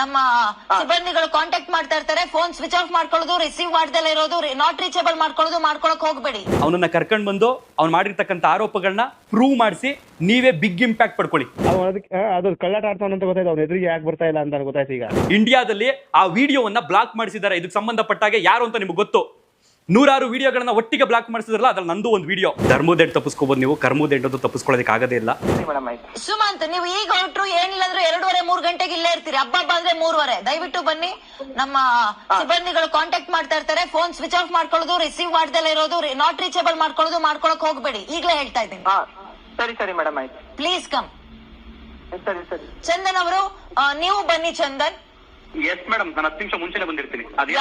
ನಮ್ಮ ಸಿಬ್ಬಂದಿಗಳು ಕಾಂಟ್ಯಾಕ್ಟ್ ಮಾಡ್ತಾ ಇರ್ತಾರೆ ಫೋನ್ ಸ್ವಿಚ್ ಆಫ್ ಮಾಡ್ಕೊಳ್ಳೋದು ರಿಸೀವ್ ಮಾಡ್ದಲ್ಲ ಇರೋದು ನಾಟ್ ರೀಚೇಬಲ್ ಮಾಡ್ಕೊಳ್ಳೋದು ಮಾಡ್ಕೊಳಕ್ ಹೋಗ್ಬೇಡಿ. ಅವನನ್ನ ಕರ್ಕೊಂಡ್ ಬಂದು ಅವ್ನು ಮಾಡಿರ್ತಕ್ಕಂಥ ಆರೋಪಗಳನ್ನ ಪ್ರೂವ್ ಮಾಡಿಸಿ ನೀವೇ ಬಿಗ್ ಇಂಪ್ಯಾಕ್ಟ್ ಪಡ್ಕೊಳ್ಳಿ. ಅವ್ನು ಅದಕ್ಕೆ ಅದು ಕಳ್ಳಾಟ ಆಡ್ತಾನ ಅಂತ ಗೊತ್ತಾಯ್ತು ಅವ್ನ ಎದುರಿಗೆ ಯಾಕೆ ಬರ್ತಾ ಇಲ್ಲ ಅಂತ ಗೊತ್ತಾಯ್ತು ಈಗ. ಇಂಡಿಯಾದಲ್ಲಿ ಆ ವಿಡಿಯೋವನ್ನ ಬ್ಲಾಕ್ ಮಾಡಿಸಿದ್ದಾರೆ. ಇದಕ್ಕೆ ಸಂಬಂಧಪಟ್ಟಾಗೆ ಯಾರು ಅಂತ ನಿಮ್ಗೆ ಗೊತ್ತು? ನೂರಾರು ವಿಡಿಯೋಗಳನ್ನ ಒಟ್ಟಿಗೆ ಬ್ಲಾಕ್ ಮಾಡಿಸಿದ್ರಲ್ಲ ಅದ್ರಲ್ಲಿ ನಂದು ಒಂದು ವಿಡಿಯೋ ಧರ್ಮದೆಡ್ ತಪ್ಪಿಸ್ಕೋಬಹುದು ನೀವು ಕರ್ಮದೆಡ್ ಅದು ತಪ್ಪಿಸ್ಕೊಳ್ಳೋದಕ್ಕೆ ಆಗದೇ ಇಲ್ಲ. ಮೇಡಮ್ ಆಯ್ತು. ಸುಮಂತ್ ನೀವು ಈಗ ಹೊರಟ್ರು ಏನಿಲ್ಲ ಅಂದ್ರೆ ಎರಡೂವರೆ ಮೂರ್ ಗಂಟೆಗೆ ಇಲ್ಲೇ ಇರ್ತೀರಿ. ಹಬ್ಬ ಬಂದ್ರೆ ಅಂದ್ರೆ ಮೂರುವರೆ. ದಯವಿಟ್ಟು ಬನ್ನಿ. ನಮ್ಮ ಸಿಬ್ಬಂದಿಗಳು ಕಾಂಟ್ಯಾಕ್ಟ್ ಮಾಡ್ತಾ ಇರ್ತಾರೆ. ಫೋನ್ ಸ್ವಿಚ್ ಆಫ್ ಮಾಡ್ಕೊಳ್ಳೋದು ರಿಸೀವ್ ಮಾಡ್ದಲ್ಲ ಇರೋದು ನಾಟ್ ರೀಚೇಬಲ್ ಮಾಡ್ಕೊಳ್ಳೋದು ಮಾಡ್ಕೊಳಕ್ ಹೋಗ್ಬೇಡಿ. ಈಗಲೇ ಹೇಳ್ತಾ ಇದ್ದೀನಿ. ಸರಿ ಸರಿ ಮೇಡಮ್ ಆಯ್ತು. ಪ್ಲೀಸ್ ಕಮ್ ಸರಿ ಸರಿ ಚಂದನ್ ಅವರು ನೀವು ಬನ್ನಿ ಚಂದನ್. ಎಸ್ ಮೇಡಮ್ ನಾನು ಹತ್ತು ನಿಮಿಷ ಮುಂಚೆನೆ ಬಂದಿರ್ತೀನಿ. ಅದೇ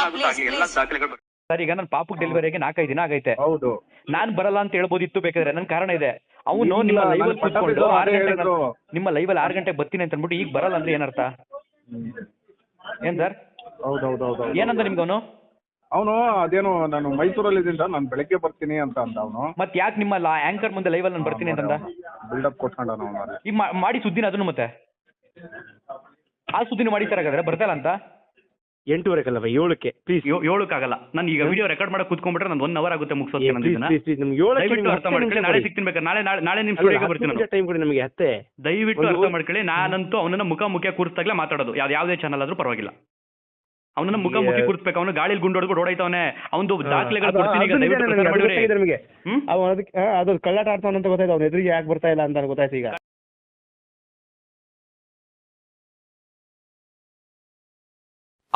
ಎಲ್ಲ ದಾಖಲೆಗಳು ಸರ್ ಈಗ ನನ್ನ ಪಾಪಕ್ ಆಗಿ ನಾಲ್ಕೈದು ದಿನ ಆಗೈತೆ. ಹೌದು. ನಾನ್ ಬರಲ್ಲ ಅಂತ ಹೇಳ್ಬೋದಿತ್ತು ಬೇಕಾದ್ರೆ ನನ್ ಕಾರಣ ಇದೆ. ಅವನು ಇಲ್ಲ, ನಿಮ್ಮ ಲೈವ್ ನಾನು ಅಲ್ಲಿ ಕೂತ್ಕೊಂಡು ಆರು ಅದೇ ಗಂಟೆಗೆ ಹೇಳಿದ್ರು. ನಿಮ್ಮ ಲೈವ್ ಅಲ್ಲಿ ಆರು ಗಂಟೆಗೆ ಬರ್ತೀನಿ ಅಂತ ಅಂದ್ಬಿಟ್ಟು ಈಗ ಬರಲ್ಲ ಅಂದ್ರೆ ಏನರ್ಥ? ಏನ್ ಸರ್? ಹೌದು ಏನಂತ ನಿಮ್ಗೆ ಅವನು? ಅವನು ಅದೇನು ನಾನು ಮೈಸೂರಲ್ಲಿ ಇದ್ದೀನಿ ನಾನು ಬೆಳಗ್ಗೆ ಬರ್ತೀನಿ ಅಂತ ಅಂದ ಅವನು. ಮತ್ತೆ ಯಾಕೆ ನಿಮ್ಮ ಆಂಕರ್ ಮುಂದೆ ಲೈವ್ ಅಲ್ಲಿ ನಾನು ಬರ್ತೀನಿ ಅಂತಂದ? ಬಿಲ್ಡಪ್ ಕೊಟ್ಕೊಂಡ ನಾವು ಈಗ ಮಾ- ಮಾಡಿ ಸುದ್ದಿನ ಅದನ್ನು ಮತ್ತೆ? ಆ ಸುದ್ದಿನ ಮಾಡಿ ಸರ್ ಹಾಗಾದ್ರೆ ಬರ್ತಾಯಿಲ್ಲ ಅಂತ? ಎಂಟೂವರೆಗಲ್ಲವ? ಏಳಕ್ಕೆ? ಪ್ಲೀಸ್ ಏಳಕ್ಕಾಗಲ್ಲ. ನಾನು ಈಗ ವಿಡಿಯೋ ರೆಕಾರ್ಡ್ ಮಾಡಕ್ ಕೂತ್ಕೊಂಡ್ಬಿಟ್ರೆ ನಾನು ಒನ್ ಅವರ್ ಆಗುತ್ತೆ ಮುಗಿಸೋಕೆ ನಾನು ಇದನ್ನ ದಯವಿಟ್ಟು ಅರ್ಥ ಮಾಡ್ಕೊಳ್ಳಿ ನಾಳೆ. ಸಿಗ್ತೀನಿ ಬೇಕಾದ್ರೆ ನಾಳೆ ನಾಳೆ ನಾಳೆ ನಿಮ್ ಅಲ್ಲ, ಸ್ಟುಡಿಯೋಗೆ ಬರ್ತೀನಿ ಟೈಮ್ ಕೊಡಿ ನಮಗೆ ಹತ್ತೆ. ದಯವಿಟ್ಟು ಅರ್ಥ ಮಾಡ್ಕೊಳ್ಳಿ. ನಾನಂತೂ ಅವನನ್ನ ಮುಖ ಮುಖ ಕೂರಿಸ್ದಾಗ್ಲೇ ಮಾತಾಡೋದು. ಯಾವ್ದು ಯಾವುದೇ ಚಾನಲ್ ಆದ್ರೂ ಪರವಾಗಿಲ್ಲ. ಅವನನ್ನ ಮುಖ ಮುಖಿ ಕೂರಿಸ್ಬೇಕು. ಅವನು ಗಾಳಿಲಿ ಹೊಡ್ಕೊಂಡು ಓಡಾಯ್ತವನೆ. ಅವನು ದಾಖಲೆಗಳು ಕೊಡ್ತೀನಿ ಈಗ ದಯವಿಟ್ಟು ಪ್ರಚಾರ ಅದಕ್ಕೆ ಕಳ್ಳಾಟ ಆಡ್ತಾವನಂತ ಗೊತ್ತಾಯ್ತು. ಅವ್ನ ಎದುರಿಗೆ ಯಾಕೆ ಬರ್ತಾ ಇಲ್ಲ ಅಂತ ಗೊತ್ತಾಯ್ತು ಈಗ.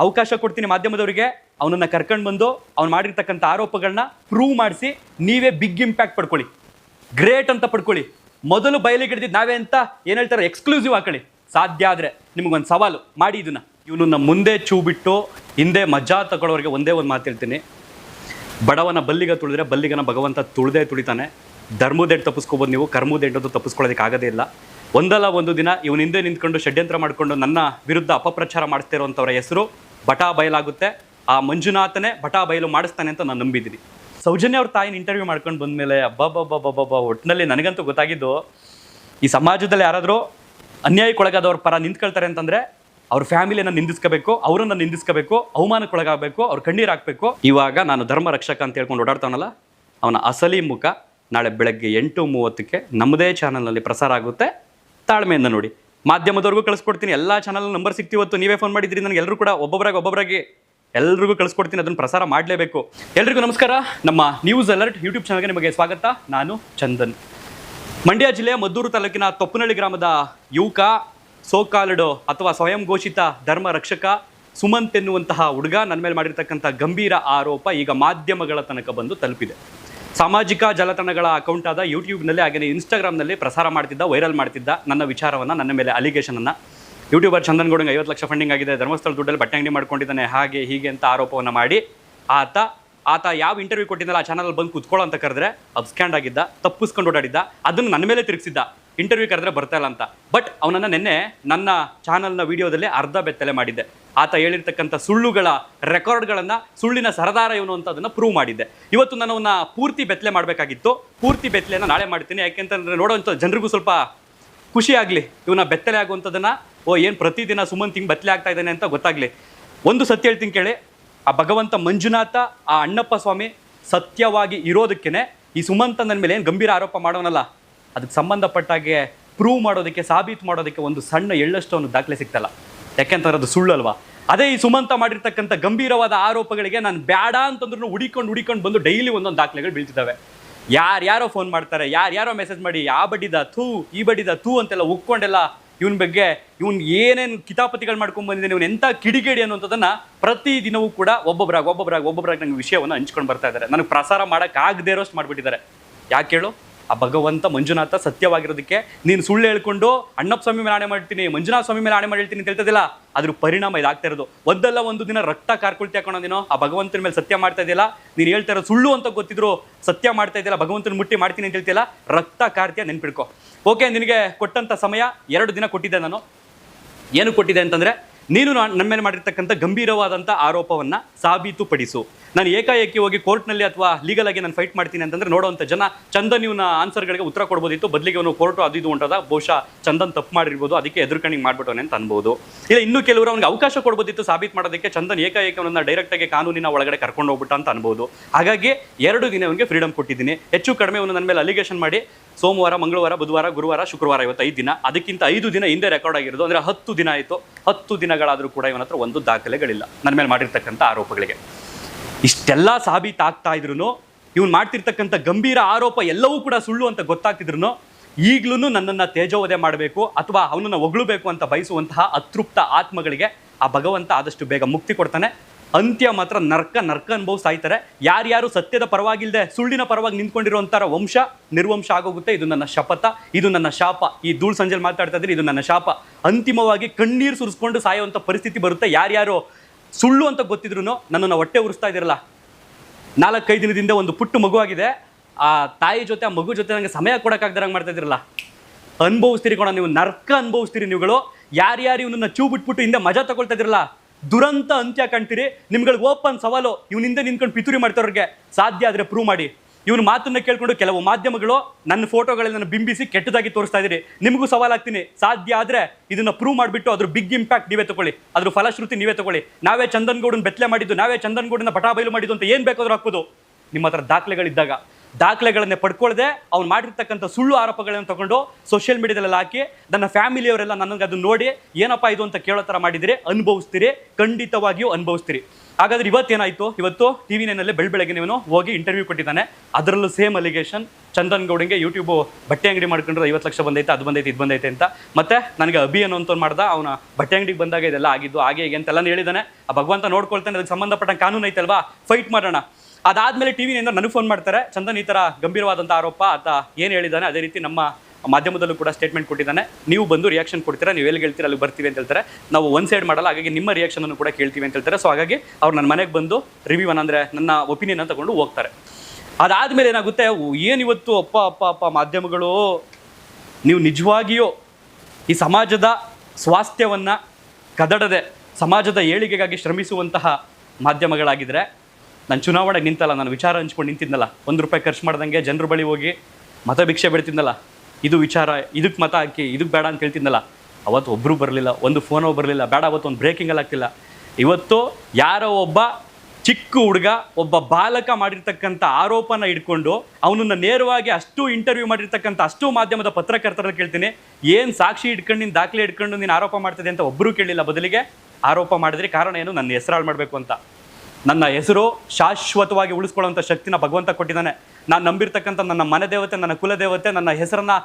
ಅವಕಾಶ ಕೊಡ್ತೀನಿ ಮಾಧ್ಯಮದವರಿಗೆ. ಅವನನ್ನ ಕರ್ಕೊಂಡು ಬಂದು ಅವ್ನು ಮಾಡಿರ್ತಕ್ಕಂಥ ಆರೋಪಗಳನ್ನ ಪ್ರೂವ್ ಮಾಡಿಸಿ ನೀವೇ ಬಿಗ್ ಇಂಪ್ಯಾಕ್ಟ್ ಪಡ್ಕೊಳ್ಳಿ. ಗ್ರೇಟ್ ಅಂತ ಪಡ್ಕೊಳ್ಳಿ. ಮೊದಲು ಬಯಲಿಗೆ ಹಿಡಿದಿದ್ದು ನಾವೇ ಅಂತ ಏನು ಹೇಳ್ತಾರೆ? ಎಕ್ಸ್ಕ್ಲೂಸಿವ್ ಹಾಕೊಳ್ಳಿ. ಸಾಧ್ಯ ಆದರೆ ನಿಮಗೊಂದು ಸವಾಲು. ಮಾಡಿ ಇದನ್ನ. ಇವನು ನಮ್ಮ ಮುಂದೆ ಚೂ ಬಿಟ್ಟು ಹಿಂದೆ ಮಜಾ ತಗೊಳ್ಳೋರಿಗೆ ಒಂದೇ ಒಂದು ಮಾತು ಹೇಳ್ತೀನಿ. ಬಡವನ ಬಲ್ಲಿಗ ತುಳಿದ್ರೆ ಬಲ್ಲಿಗನ ಭಗವಂತ ತುಳಿದೇ ತುಳಿತಾನೆ. ಧರ್ಮದೇಟ್ ತಪ್ಪಿಸ್ಕೋಬೋದು ನೀವು ಕರ್ಮದೆಡ್ಡದು ತಪ್ಪಿಸ್ಕೊಳ್ಳೋದಕ್ಕೆ ಆಗದೇ ಇಲ್ಲ. ಒಂದಲ್ಲ ಒಂದು ದಿನ ಇವನ ಹಿಂದೆ ನಿಂತ್ಕೊಂಡು ಷಡ್ಯಂತ್ರ ಮಾಡಿಕೊಂಡು ನನ್ನ ವಿರುದ್ಧ ಅಪಪ್ರಚಾರ ಮಾಡಿಸ್ತಿರೋಂಥವ್ರ ಹೆಸರು ಬಟಾ ಬಯಲಾಗುತ್ತೆ. ಆ ಮಂಜುನಾಥನೇ ಬಟಾ ಬಯಲು ಮಾಡಿಸ್ತಾನೆ ಅಂತ ನಾನು ನಂಬಿದ್ದೀನಿ. ಸೌಜನ್ಯ ಅವ್ರ ತಾಯಿನ ಇಂಟರ್ವ್ಯೂ ಮಾಡ್ಕೊಂಡು ಬಂದಮೇಲೆ ಅಬ್ಬಬ್ಬಬ್ಬಬ್ಬಬ್ಬ ಒಟ್ಟಿನಲ್ಲಿ ನನಗಂತೂ ಗೊತ್ತಾಗಿದ್ದು, ಈ ಸಮಾಜದಲ್ಲಿ ಯಾರಾದರೂ ಅನ್ಯಾಯಕ್ಕೊಳಗಾದವ್ರ ಪರ ನಿಂತ್ಕೊಳ್ತಾರೆ ಅಂತಂದರೆ ಅವ್ರ ಫ್ಯಾಮಿಲಿಯನ್ನು ನಿಂದಿಸ್ಕೋಬೇಕು, ಅವರನ್ನು ನಿಂದಿಸ್ಕೋಬೇಕು, ಅವಮಾನಕ್ಕೊಳಗಾಗಬೇಕು, ಅವ್ರ ಕಣ್ಣೀರು ಹಾಕಬೇಕು. ಇವಾಗ ನಾನು ಧರ್ಮ ರಕ್ಷಕ ಅಂತ ಹೇಳ್ಕೊಂಡು ಓಡಾಡ್ತಾವನಲ್ಲ, ಅವನ ಅಸಲಿ ಮುಖ ನಾಳೆ ಬೆಳಗ್ಗೆ ಎಂಟು ಮೂವತ್ತಕ್ಕೆ ನಮ್ಮದೇ ಚಾನಲ್ನಲ್ಲಿ ಪ್ರಸಾರ ಆಗುತ್ತೆ. ತಾಳ್ಮೆಯಿಂದ ನೋಡಿ. ಮಾಧ್ಯಮದವ್ರಿಗೂ ಕಳಿಸ್ಕೊಡ್ತೀನಿ. ಎಲ್ಲ ಚಾನಲ್ ನಂಬರ್ ಸಿಕ್ತಿವತ್ತು ನೀವೇ ಫೋನ್ ಮಾಡಿದ್ರಿ, ನನಗೆ ಎಲ್ಲರೂ ಕೂಡ ಒಬ್ಬೊಬ್ಬರಾಗಿ ಒಬ್ಬೊಬ್ಬರಾಗಿ ಎಲ್ರಿಗೂ ಕಳಿಸ್ಕೊಡ್ತೀನಿ, ಅದನ್ನು ಪ್ರಸಾರ ಮಾಡಲೇಬೇಕು. ಎಲ್ರಿಗೂ ನಮಸ್ಕಾರ. ನಮ್ಮ ನ್ಯೂಸ್ ಅಲರ್ಟ್ ಯೂಟ್ಯೂಬ್ ಚಾನಲ್ಗೆ ನಿಮಗೆ ಸ್ವಾಗತ. ನಾನು ಚಂದನ್. ಮಂಡ್ಯ ಜಿಲ್ಲೆಯ ಮದ್ದೂರು ತಾಲೂಕಿನ ತೊಪ್ಪನಹಳ್ಳಿ ಗ್ರಾಮದ ಯುವಕ, ಸೋಕಾಲ್ಡ್ ಅಥವಾ ಸ್ವಯಂ ಘೋಷಿತ ಧರ್ಮ ರಕ್ಷಕ ಸುಮಂತ್ ಎನ್ನುವಂತಹ ಹುಡುಗ ನನ್ನ ಮೇಲೆ ಮಾಡಿರ್ತಕ್ಕಂಥ ಗಂಭೀರ ಆರೋಪ ಈಗ ಮಾಧ್ಯಮಗಳ ತನಕ ಬಂದು ತಲುಪಿದೆ. ಸಾಮಾಜಿಕ ಜಾಲತಾಣಗಳ ಅಕೌಂಟ್ ಆದ ಯೂಟ್ಯೂಬ್ನಲ್ಲಿ ಹಾಗೆಯೇ ಇನ್ಸ್ಟಾಗ್ರಾಮ್ನಲ್ಲಿ ಪ್ರಸಾರ ಮಾಡ್ತಿದ್ದ, ವೈರಲ್ ಮಾಡ್ತಿದ್ದ ನನ್ನ ವಿಚಾರವನ್ನು, ನನ್ನ ಮೇಲೆ ಅಲಿಗೇಷನನ್ನು. ಯೂಟ್ಯೂಬರ್ ಚಂದನ್ ಗೌಡಂಗೆ ಐವತ್ತು ಲಕ್ಷ ಫಂಡಿಂಗ್ ಆಗಿದೆ ಧರ್ಮಸ್ಥಳ ದುಡ್ಡಲ್ಲಿ ಬಟ್ಟೆ ಅಂಗಡಿ ಮಾಡ್ಕೊಂಡಿದ್ದಾನೆ, ಹಾಗೆ ಹೀಗೆ ಅಂತ ಆರೋಪವನ್ನು ಮಾಡಿ ಆತ ಆತ ಯಾವ ಇಂಟರ್ವ್ಯೂ ಕೊಟ್ಟಿದ್ದಲ್ಲ ಆ ಚಾನಲ್ ಬಂದು ಕೂತ್ಕೊಳ್ಳೋ ಅಂತ ಕರೆದ್ರೆ ಅಬ್ಸ್ಕ್ಯಾಂಡ್ ಆಗಿದ್ದ, ತಪ್ಪಿಸ್ಕೊಂಡು ಓಡಾಡಿದ್ದ, ಅದನ್ನು ನನ್ನ ಮೇಲೆ ತಿರುಗಿಸಿದ್ದ. ಇಂಟರ್ವ್ಯೂ ಕರೆದ್ರೆ ಬರ್ತಾ ಇಲ್ಲ ಅಂತ. ಬಟ್ ಅವನನ್ನು ನಿನ್ನೆ ನನ್ನ ಚಾನಲ್ನ ವಿಡಿಯೋದಲ್ಲಿ ಅರ್ಧ ಬೆತ್ತಲೆ ಮಾಡಿದ್ದೆ. ಆತ ಹೇಳಿರ್ತಕ್ಕಂಥ ಸುಳ್ಳುಗಳ ರೆಕಾರ್ಡ್ಗಳನ್ನು ಸುಳ್ಳಿನ ಸರದಾರ ಇವನು ಅಂತ ಅದನ್ನು ಪ್ರೂವ್ ಮಾಡಿದ್ದೆ. ಇವತ್ತು ನಾನು ಪೂರ್ತಿ ಬೆತ್ತಲೆ ಮಾಡಬೇಕಾಗಿತ್ತು. ಪೂರ್ತಿ ಬೆತ್ತಲೆಯನ್ನು ನಾಳೆ ಮಾಡ್ತೀನಿ. ಯಾಕೆಂತಂದ್ರೆ ನೋಡೋವಂಥ ಜನರಿಗೂ ಸ್ವಲ್ಪ ಖುಷಿ ಆಗಲಿ. ಇವನ ಬೆತ್ತಲೆ ಆಗುವಂಥದ್ದನ್ನು ಓ, ಏನು ಪ್ರತಿದಿನ ಸುಮಂತ್ ಹಿಂಗೆ ಬೆತ್ತಲೆ ಆಗ್ತಾ ಇದ್ದಾನೆ ಅಂತ ಗೊತ್ತಾಗಲಿ. ಒಂದು ಸತ್ಯ ಹೇಳ್ತೀನಿ ಕೇಳಿ. ಆ ಭಗವಂತ ಮಂಜುನಾಥ, ಆ ಅಣ್ಣಪ್ಪ ಸ್ವಾಮಿ ಸತ್ಯವಾಗಿ ಇರೋದಕ್ಕೇನೆ ಈ ಸುಮಂತ ನನ್ನ ಮೇಲೆ ಏನು ಗಂಭೀರ ಆರೋಪ ಮಾಡೋನಲ್ಲ. ಅದಕ್ಕೆ ಸಂಬಂಧಪಟ್ಟಾಗೆ ಪ್ರೂವ್ ಮಾಡೋದಕ್ಕೆ, ಸಾಬೀತು ಮಾಡೋದಕ್ಕೆ ಒಂದು ಸಣ್ಣ ಎಳ್ಳಷ್ಟು ಒಂದು ದಾಖಲೆ ಸಿಗ್ತಲ್ಲ. ಯಾಕೆಂತಂದ್ರೆ ಅದು ಸುಳ್ಳಲ್ವಾ? ಅದೇ ಈ ಸುಮಂತ ಮಾಡಿರ್ತಕ್ಕಂಥ ಗಂಭೀರವಾದ ಆರೋಪಗಳಿಗೆ ನಾನು ಬೇಡ ಅಂತಂದ್ರೂ ಹುಡಿಕೊಂಡು ಹುಡಿಕೊಂಡು ಬಂದು ಡೈಲಿ ಒಂದೊಂದು ದಾಖಲೆಗಳು ಬೀಳ್ತಿದ್ದಾವೆ. ಯಾರ್ಯಾರೋ ಫೋನ್ ಮಾಡ್ತಾರೆ ಯಾರ್ಯಾರೋ ಮೆಸೇಜ್ ಮಾಡಿ ಆ ಬಡ್ಡಿದ, ಥೂ, ಈ ಬಡ್ಡಿದ, ಥೂ ಅಂತೆಲ್ಲ ಉಕ್ಕೊಂಡೆಲ್ಲ ಇವನ್ ಬಗ್ಗೆ ಇವನ್ ಏನೇನು ಕಿತಾಪತಿಗಳು ಮಾಡ್ಕೊಂಡ್ ಇವನು ಎಂಥ ಕಿಡಿಗೇಡಿ ಅನ್ನೋಂಥದ್ದನ್ನ ಪ್ರತಿ ದಿನವೂ ಕೂಡ ಒಬ್ಬೊಬ್ಬರಾಗಿ ಒಬ್ಬೊಬ್ಬರಾಗಿ ಒಬ್ಬೊಬ್ಬರಾಗಿ ನಂಗೆ ವಿಷಯವನ್ನು ಹಂಚ್ಕೊಂಡು ಬರ್ತಾ ಇದ್ದಾರೆ ನನಗೆ ಪ್ರಸಾರ ಮಾಡಕ್ ಆಗದೇ ಇರೋಷ್ಟು ಮಾಡ್ಬಿಟ್ಟಿದ್ದಾರೆ. ಯಾಕೆ ಹೇಳು ಆ ಭಗವಂತ ಮಂಜುನಾಥ ಸತ್ಯವಾಗಿರೋದಕ್ಕೆ ನೀನು ಸುಳ್ಳು ಹೇಳ್ಕೊಂಡು ಅಣ್ಣಪ್ಪ ಸ್ವಾಮಿ ಮೇಲೆ ಆಣೆ ಮಾಡ್ತೀನಿ, ಮಂಜುನಾಥ ಸ್ವಾಮಿ ಮೇಲೆ ಆಣೆ ಮಾಡಿರ್ತೀನಿ ಅಂತ ಹೇಳ್ತದಿಲ್ಲ, ಅದ್ರ ಪರಿಣಾಮ ಇದಾಗ್ತಾ ಇರೋದು. ಒಂದಲ್ಲ ಒಂದು ದಿನ ರಕ್ತ ಕಾರ್ಕೊಳ್ತಿ ಹಾಕೋಣ ಆ ಭಗವಂತನ ಮೇಲೆ ಸತ್ಯ ಮಾಡ್ತಾ ಇದೆಯಲ್ಲ, ನೀನು ಹೇಳ್ತಾ ಇರೋ ಸುಳ್ಳು ಅಂತ ಗೊತ್ತಿದ್ರು ಸತ್ಯ ಮಾಡ್ತಾ ಇದೆಯಲ್ಲ, ಭಗವಂತನ ಮುಟ್ಟಿ ಮಾಡ್ತೀನಿ ಅಂತ ಹೇಳ್ತಿಲ್ಲ ರಕ್ತ ಕಾರ್ತ್ಯ ನೆನ್ಪಿಡ್ಕೊ. ಓಕೆ ನಿನಗೆ ಕೊಟ್ಟಂತ ಸಮಯ ಎರಡು ದಿನ ಕೊಟ್ಟಿದ್ದೆ ನಾನು. ಏನು ಕೊಟ್ಟಿದೆ ಅಂತಂದ್ರೆ ನೀನು ನಾನ್- ನನ್ನ ಮೇಲೆ ಮಾಡಿರ್ತಕ್ಕಂಥ ಗಂಭೀರವಾದಂಥ ಆರೋಪವನ್ನು ಸಾಬೀತುಪಡಿಸು. ನಾನು ಏಕಾಏಕಿ ಹೋಗಿ ಕೋರ್ಟ್ನಲ್ಲಿ ಅಥವಾ ಲೀಗಲ್ ಆಗಿ ನಾನು ಫೈಟ್ ಮಾಡ್ತೀನಿ ಅಂತಂದ್ರೆ ನೋಡುವಂಥ ಜನ ಚಂದನ್ ಇವನ ಆನ್ಸರ್ಗಳಿಗೆ ಉತ್ತರ ಕೊಡ್ಬೋದಿತ್ತು. ಬದಲಿಗೆ ಅವನು ಕೋರ್ಟು ಅದು ಇದು ಉಂಟದ. ಬಹುಶಃ ಚಂದನ್ ತಪ್ಪು ಮಾಡಿರ್ಬೋದು. ಅದಕ್ಕೆ ಎದುರುಕಣಿಗೆ ಮಾಡಿಬಿಟ್ಟವನೆ ಅಂತ ಅನ್ಬೋದು. ಇಲ್ಲ, ಇನ್ನೂ ಕೆಲವರು ಅವ್ನಿಗೆ ಅವಕಾಶ ಕೊಡ್ಬೋದಿತ್ತು ಸಾಬೀತು ಮಾಡೋದಕ್ಕೆ. ಚಂದನ್ ಏಕಾಏಕಿ ಡೈರೆಕ್ಟ್ ಡೈರೆಕ್ಟಾಗಿ ಕಾನೂನಿನ ಒಳಗಡೆ ಕರ್ಕೊಂಡು ಹೋಗ್ಬಿಟ್ಟ ಅಂತ ಅನ್ಬೋದು. ಹಾಗಾಗಿ ಎರಡು ದಿನ ಅವನಿಗೆ ಫ್ರೀಡಮ್ ಕೊಟ್ಟಿದ್ದೀನಿ. ಹೆಚ್ಚು ಕಡಿಮೆ ಅವನು ನನ್ನ ಮೇಲೆ ಅಲಿಗೇಷನ್ ಮಾಡಿ ಸೋಮವಾರ, ಮಂಗಳವಾರ, ಬುಧವಾರ, ಗುರುವಾರ, ಶುಕ್ರವಾರ ಇವತ್ತು ಐದು ದಿನ. ಅದಕ್ಕಿಂತ ಐದು ದಿನ ಹಿಂದೆ ರೆಕಾರ್ಡ್ ಆಗಿರೋದು. ಅಂದ್ರೆ ಹತ್ತು ದಿನ ಆಯಿತು. ಹತ್ತು ದಿನಗಳಾದರೂ ಕೂಡ ಇವನ ಹತ್ರ ಒಂದು ದಾಖಲೆಗಳಿಲ್ಲ. ನನ್ನ ಮೇಲೆ ಮಾಡಿರ್ತಕ್ಕಂಥ ಆರೋಪಗಳಿಗೆ. ಇಷ್ಟೆಲ್ಲ ಸಾಬೀತಾಗ್ತಾ ಇದ್ರು ಇವ್ನು ಮಾಡ್ತಿರ್ತಕ್ಕಂಥ ಗಂಭೀರ ಆರೋಪ ಎಲ್ಲವೂ ಕೂಡ ಸುಳ್ಳು ಅಂತ ಗೊತ್ತಾಗ್ತಿದ್ರು ಈಗಲೂ ನನ್ನನ್ನು ತೇಜೋವಧೆ ಮಾಡಬೇಕು ಅಥವಾ ಅವನನ್ನು ಹೊಗಳಬೇಕು ಅಂತ ಬಯಸುವಂತಹ ಅತೃಪ್ತ ಆತ್ಮಗಳಿಗೆ ಆ ಭಗವಂತ ಆದಷ್ಟು ಬೇಗ ಮುಕ್ತಿ ಕೊಡ್ತಾನೆ. ಅಂತ್ಯ ಮಾತ್ರ ನರ್ಕ ನರ್ಕ ಅನುಭವ ಸಾಯ್ತಾರೆ. ಯಾರ್ಯಾರು ಸತ್ಯದ ಪರವಾಗಿಲ್ಲದೆ ಸುಳ್ಳಿನ ಪರವಾಗಿ ನಿಂತ್ಕೊಂಡಿರುವಂಥ ವಂಶ ನಿರ್ವಂಶ ಆಗೋಗುತ್ತೆ. ಇದು ನನ್ನ ಶಪಥ. ಇದು ನನ್ನ ಶಾಪ. ಈ ಧೂಳ್ ಸಂಜೆಲಿ ಮಾತಾಡ್ತಾ ಇದ್ರೆ ಇದು ನನ್ನ ಶಾಪ. ಅಂತಿಮವಾಗಿ ಕಣ್ಣೀರು ಸುರಿಸ್ಕೊಂಡು ಸಾಯುವಂಥ ಪರಿಸ್ಥಿತಿ ಬರುತ್ತೆ. ಯಾರ್ಯಾರು ಸುಳ್ಳು ಅಂತ ಗೊತ್ತಿದ್ರು ನನ್ನನ್ನು ಹೊಟ್ಟೆ ಉರಿಸ್ತಾ ಇದಿರಲ್ಲ ನಾಲ್ಕೈದು ದಿನದಿಂದ ಒಂದು ಪುಟ್ಟು ಮಗುವಾಗಿದೆ. ಆ ತಾಯಿ ಜೊತೆ, ಆ ಮಗು ಜೊತೆ ನನಗೆ ಸಮಯ ಕೊಡೋಕ್ಕಾಗ್ದಾರಂಗೆ ಮಾಡ್ತಾ ಇದ್ರಲ್ಲ ಅನುಭವಿಸ್ತೀರಿ ಕೂಡ ನೀವು. ನರ್ಕ ಅನುಭವಿಸ್ತೀರಿ ನೀವುಗಳು. ಯಾರ್ಯಾರು ಇವನನ್ನ ಚೂ ಬಿಟ್ಬಿಟ್ಟು ಹಿಂದೆ ಮಜಾ ತಗೊಳ್ತಾ ಇದ್ರಲ್ಲ ದುರಂತ ಅಂತ್ಯ ಕಾಣ್ತೀರಿ ನಿಮ್ಗಳಿಗೆ ಓಪನ್ ಸವಾಲು, ಇವನಿಂದ ನಿಂತ್ಕೊಂಡು ಪಿತೂರಿ ಮಾಡ್ತಾರೋರಿಗೆ ಸಾಧ್ಯ ಆದರೆ ಪ್ರೂವ್ ಮಾಡಿ. ಇವನು ಮಾತನ್ನ ಕೇಳ್ಕೊಂಡು ಕೆಲವು ಮಾಧ್ಯಮಗಳು ನನ್ನ ಫೋಟೋಗಳನ್ನು ಬಿಂಬಿಸಿ ಕೆಟ್ಟದಾಗಿ ತೋರಿಸ್ತಾ ಇದ್ದೀರಿ. ನಿಮಗೂ ಸವಾಲಾಗ್ತೀನಿ ಸಾಧ್ಯ ಆದರೆ ಇದನ್ನು ಪ್ರೂವ್ ಮಾಡಿಬಿಟ್ಟು ಅದ್ರ ಬಿಗ್ ಇಂಪ್ಯಾಕ್ಟ್ ನೀವೇ ತಗೊಳ್ಳಿ. ಅದ್ರ ಫಲಶ್ರುತಿ ನೀವೇ ತಗೊಳ್ಳಿ. ನಾವೇ ಚಂದನಗೌಡನ ಬೆತ್ತಲೆ ಮಾಡಿದ್ದು, ನಾವೇ ಚಂದನಗೌಡನ ಪಟಾಬೈಲು ಮಾಡಿದ್ದು ಅಂತ ಏನು ಬೇಕಾದ್ರೂ ಹಾಕ್ಬೋದು. ನಿಮ್ಮ ಹತ್ರ ದಾಖಲೆಗಳಿದ್ದಾಗ. ದಾಖಲೆಗಳನ್ನೇ ಪಡ್ಕೊಳ್ಳದೆ ಅವ್ನು ಮಾಡಿರ್ತಕ್ಕಂಥ ಸುಳ್ಳು ಆರೋಪಗಳನ್ನು ತಗೊಂಡು ಸೋಷಿಯಲ್ ಮೀಡಿಯಾದಲ್ಲಿ ಹಾಕಿ, ನನ್ನ ಫ್ಯಾಮಿಲಿಯವರೆಲ್ಲ ನನಗೆ ಅದನ್ನು ನೋಡಿ, ಏನಪ್ಪ ಇದು? ಅಂತ ಕೇಳೋ ಥರ ಮಾಡಿದಿರಿ ಅನುಭವಿಸ್ತೀರಿ, ಖಂಡಿತವಾಗಿಯೂ ಅನುಭವಿಸ್ತೀರಿ. ಹಾಗಾದ್ರೆ ಇವತ್ತೇನಾಯಿತು? ಇವತ್ತು ಟಿ ವಿ ನೈನಲ್ಲಿ ಬೆಳ ಬೆಳಗ್ಗೆ ನೀವು ಹೋಗಿ ಇಂಟರ್ವ್ಯೂ ಕೊಟ್ಟಿದ್ದಾನೆ. ಅದರಲ್ಲೂ ಸೇಮ್ ಅಲಿಗೇಷನ್ ಚಂದನ್ ಗೌಡಿಗೆ ಯೂಟ್ಯೂಬು ಬಟ್ಟೆ ಅಂಗಡಿ ಮಾಡ್ಕೊಂಡ್ರೆ ಐವತ್ತು ಲಕ್ಷ ಬಂದೈತೆ, ಅದು ಬಂದೈತೆ, ಇದು ಬಂದೈತೆ ಅಂತ. ಮತ್ತೆ ನನಗೆ ಅಭಿ ಅನ್ನೋ ಅಂತ ಮಾಡ್ದ, ಅವನ ಬಟ್ಟೆ ಅಂಗಡಿಗೆ ಬಂದಾಗ ಇದೆಲ್ಲ ಆಗಿದ್ದು, ಹಾಗೆ ಹೀಗೆ ಅಂತೆಲ್ಲ ಹೇಳಿದ್ದಾನೆ. ಆ ಭಗವಂತ ನೋಡ್ಕೊಳ್ತಾನೆ, ಅದಕ್ಕೆ ಸಂಬಂಧಪಟ್ಟ ಕಾನೂನು ಐತಲ್ವಾ ಫೈಟ್ ಮಾಡೋಣ. ಅದಾದ್ಮೇಲೆ ಟಿ ವಿನಿಂದ ನನಗೆ ಫೋನ್ ಮಾಡ್ತಾರೆ, ಚಂದನ್, ಈ ಥರ ಗಂಭೀರವಾದಂಥ ಆರೋಪ ಆತ ಏನು ಹೇಳಿದ್ದಾನೆ ಅದೇ ರೀತಿ ನಮ್ಮ ಮಾಧ್ಯಮದಲ್ಲೂ ಕೂಡ ಸ್ಟೇಟ್ಮೆಂಟ್ ಕೊಟ್ಟಿದ್ದಾನೆ. ನೀವು ಬಂದು ರಿಯಾಕ್ಷನ್ ಕೊಡ್ತೀರಾ? ನೀವು ಎಲ್ಲಿ ಹೇಳ್ತೀರಾ ಅಲ್ಲಿ ಬರ್ತೀವಿ ಅಂತ ಹೇಳ್ತಾರೆ. ನಾವು ಒನ್ ಸೈಡ್ ಮಾಡಲ್ಲ, ಹಾಗಾಗಿ ನಿಮ್ಮ ರಿಯಾಕ್ಷನ್ ಅನ್ನು ಕೂಡ ಕೇಳ್ತೀವಿ ಅಂತ ಹೇಳ್ತಾರೆ. ಸೊ ಹಾಗಾಗಿ ಅವ್ರು ನನ್ನ ಮನೆಗೆ ಬಂದು ರಿವ್ಯೂ ಅಂದರೆ ನನ್ನ ಒಪಿನಿಯನ್ ತಗೊಂಡು ಹೋಗ್ತಾರೆ. ಅದಾದ್ಮೇಲೆ ಏನಾಗುತ್ತೆ? ಏನು ಇವತ್ತು ಅಪ್ಪ ಅಪ್ಪ ಅಪ್ಪ ಮಾಧ್ಯಮಗಳು? ನೀವು ನಿಜವಾಗಿಯೂ ಈ ಸಮಾಜದ ಸ್ವಾಸ್ಥ್ಯವನ್ನು ಕದಡದೆ, ಸಮಾಜದ ಏಳಿಗೆಗಾಗಿ ಶ್ರಮಿಸುವಂತಹ ಮಾಧ್ಯಮಗಳಾಗಿದ್ದರೆ ನಾನು ಚುನಾವಣೆ ನಿಂತಲ್ಲ, ನಾನು ವಿಚಾರ ಹಂಚ್ಕೊಂಡು ನಿಂತಿದ್ನಲ್ಲ. ಒಂದು ರೂಪಾಯಿ ಖರ್ಚು ಮಾಡ್ದಂಗೆ ಜನರ ಬಳಿ ಹೋಗಿ ಮತ ಭಿಕ್ಷೆ ಬಿಡ್ತಿದ್ನಲ್ಲ. ಇದು ವಿಚಾರ ಇದಕ್ಕೆ ಮತ ಹಾಕಿ ಇದಕ್ಕೆ ಬೇಡ ಅಂತ ಹೇಳ್ತಿದ್ನಲ್ಲ. ಅವತ್ತು ಒಬ್ಬರು ಬರಲಿಲ್ಲ, ಒಂದು ಫೋನೋ ಬರಲಿಲ್ಲ, ಬೇಡ ಅವತ್ತು ಒಂದು ಬ್ರೇಕಿಂಗಲ್ಲಿ ಆಗ್ತಿಲ್ಲ ಇವತ್ತು ಯಾರೋ ಒಬ್ಬ ಚಿಕ್ಕ ಹುಡುಗ, ಒಬ್ಬ ಬಾಲಕ ಮಾಡಿರ್ತಕ್ಕಂಥ ಆರೋಪನ ಇಟ್ಕೊಂಡು ಅವನನ್ನು ನೇರವಾಗಿ ಅಷ್ಟು ಇಂಟರ್ವ್ಯೂ ಮಾಡಿರ್ತಕ್ಕಂಥ, ಅಷ್ಟು ಮಾಧ್ಯಮದ ಪತ್ರಕರ್ತರ ಕೇಳ್ತೀನಿ. ಏನು ಸಾಕ್ಷಿ ಇಟ್ಕೊಂಡು ನೀನು ದಾಖಲೆ ಇಟ್ಕೊಂಡು ನೀನು ಆರೋಪ ಮಾಡ್ತಿದೆ ಅಂತ ಒಬ್ಬರೂ ಕೇಳಿಲ್ಲ ಬದಲಿಗೆ. ಆರೋಪ ಮಾಡಿದ್ರೆ ಕಾರಣ ಏನು? ನನ್ನ ಹೆಸರಾಳು ಮಾಡಬೇಕು ಅಂತ. ನನ್ನ ಹೆಸರು ಶಾಶ್ವತವಾಗಿ ಉಳಿಸ್ಕೊಳ್ಳುವಂಥ ಶಕ್ತಿನ ಭಗವಂತ ಕೊಟ್ಟಿದ್ದಾನೆ. ನಾನು ನಂಬಿರ್ತಕ್ಕಂಥ ನನ್ನ ಮನೆ ದೇವತೆ, ನನ್ನ ಕುಲದೇವತೆ ನನ್ನ ಹೆಸರನ್ನ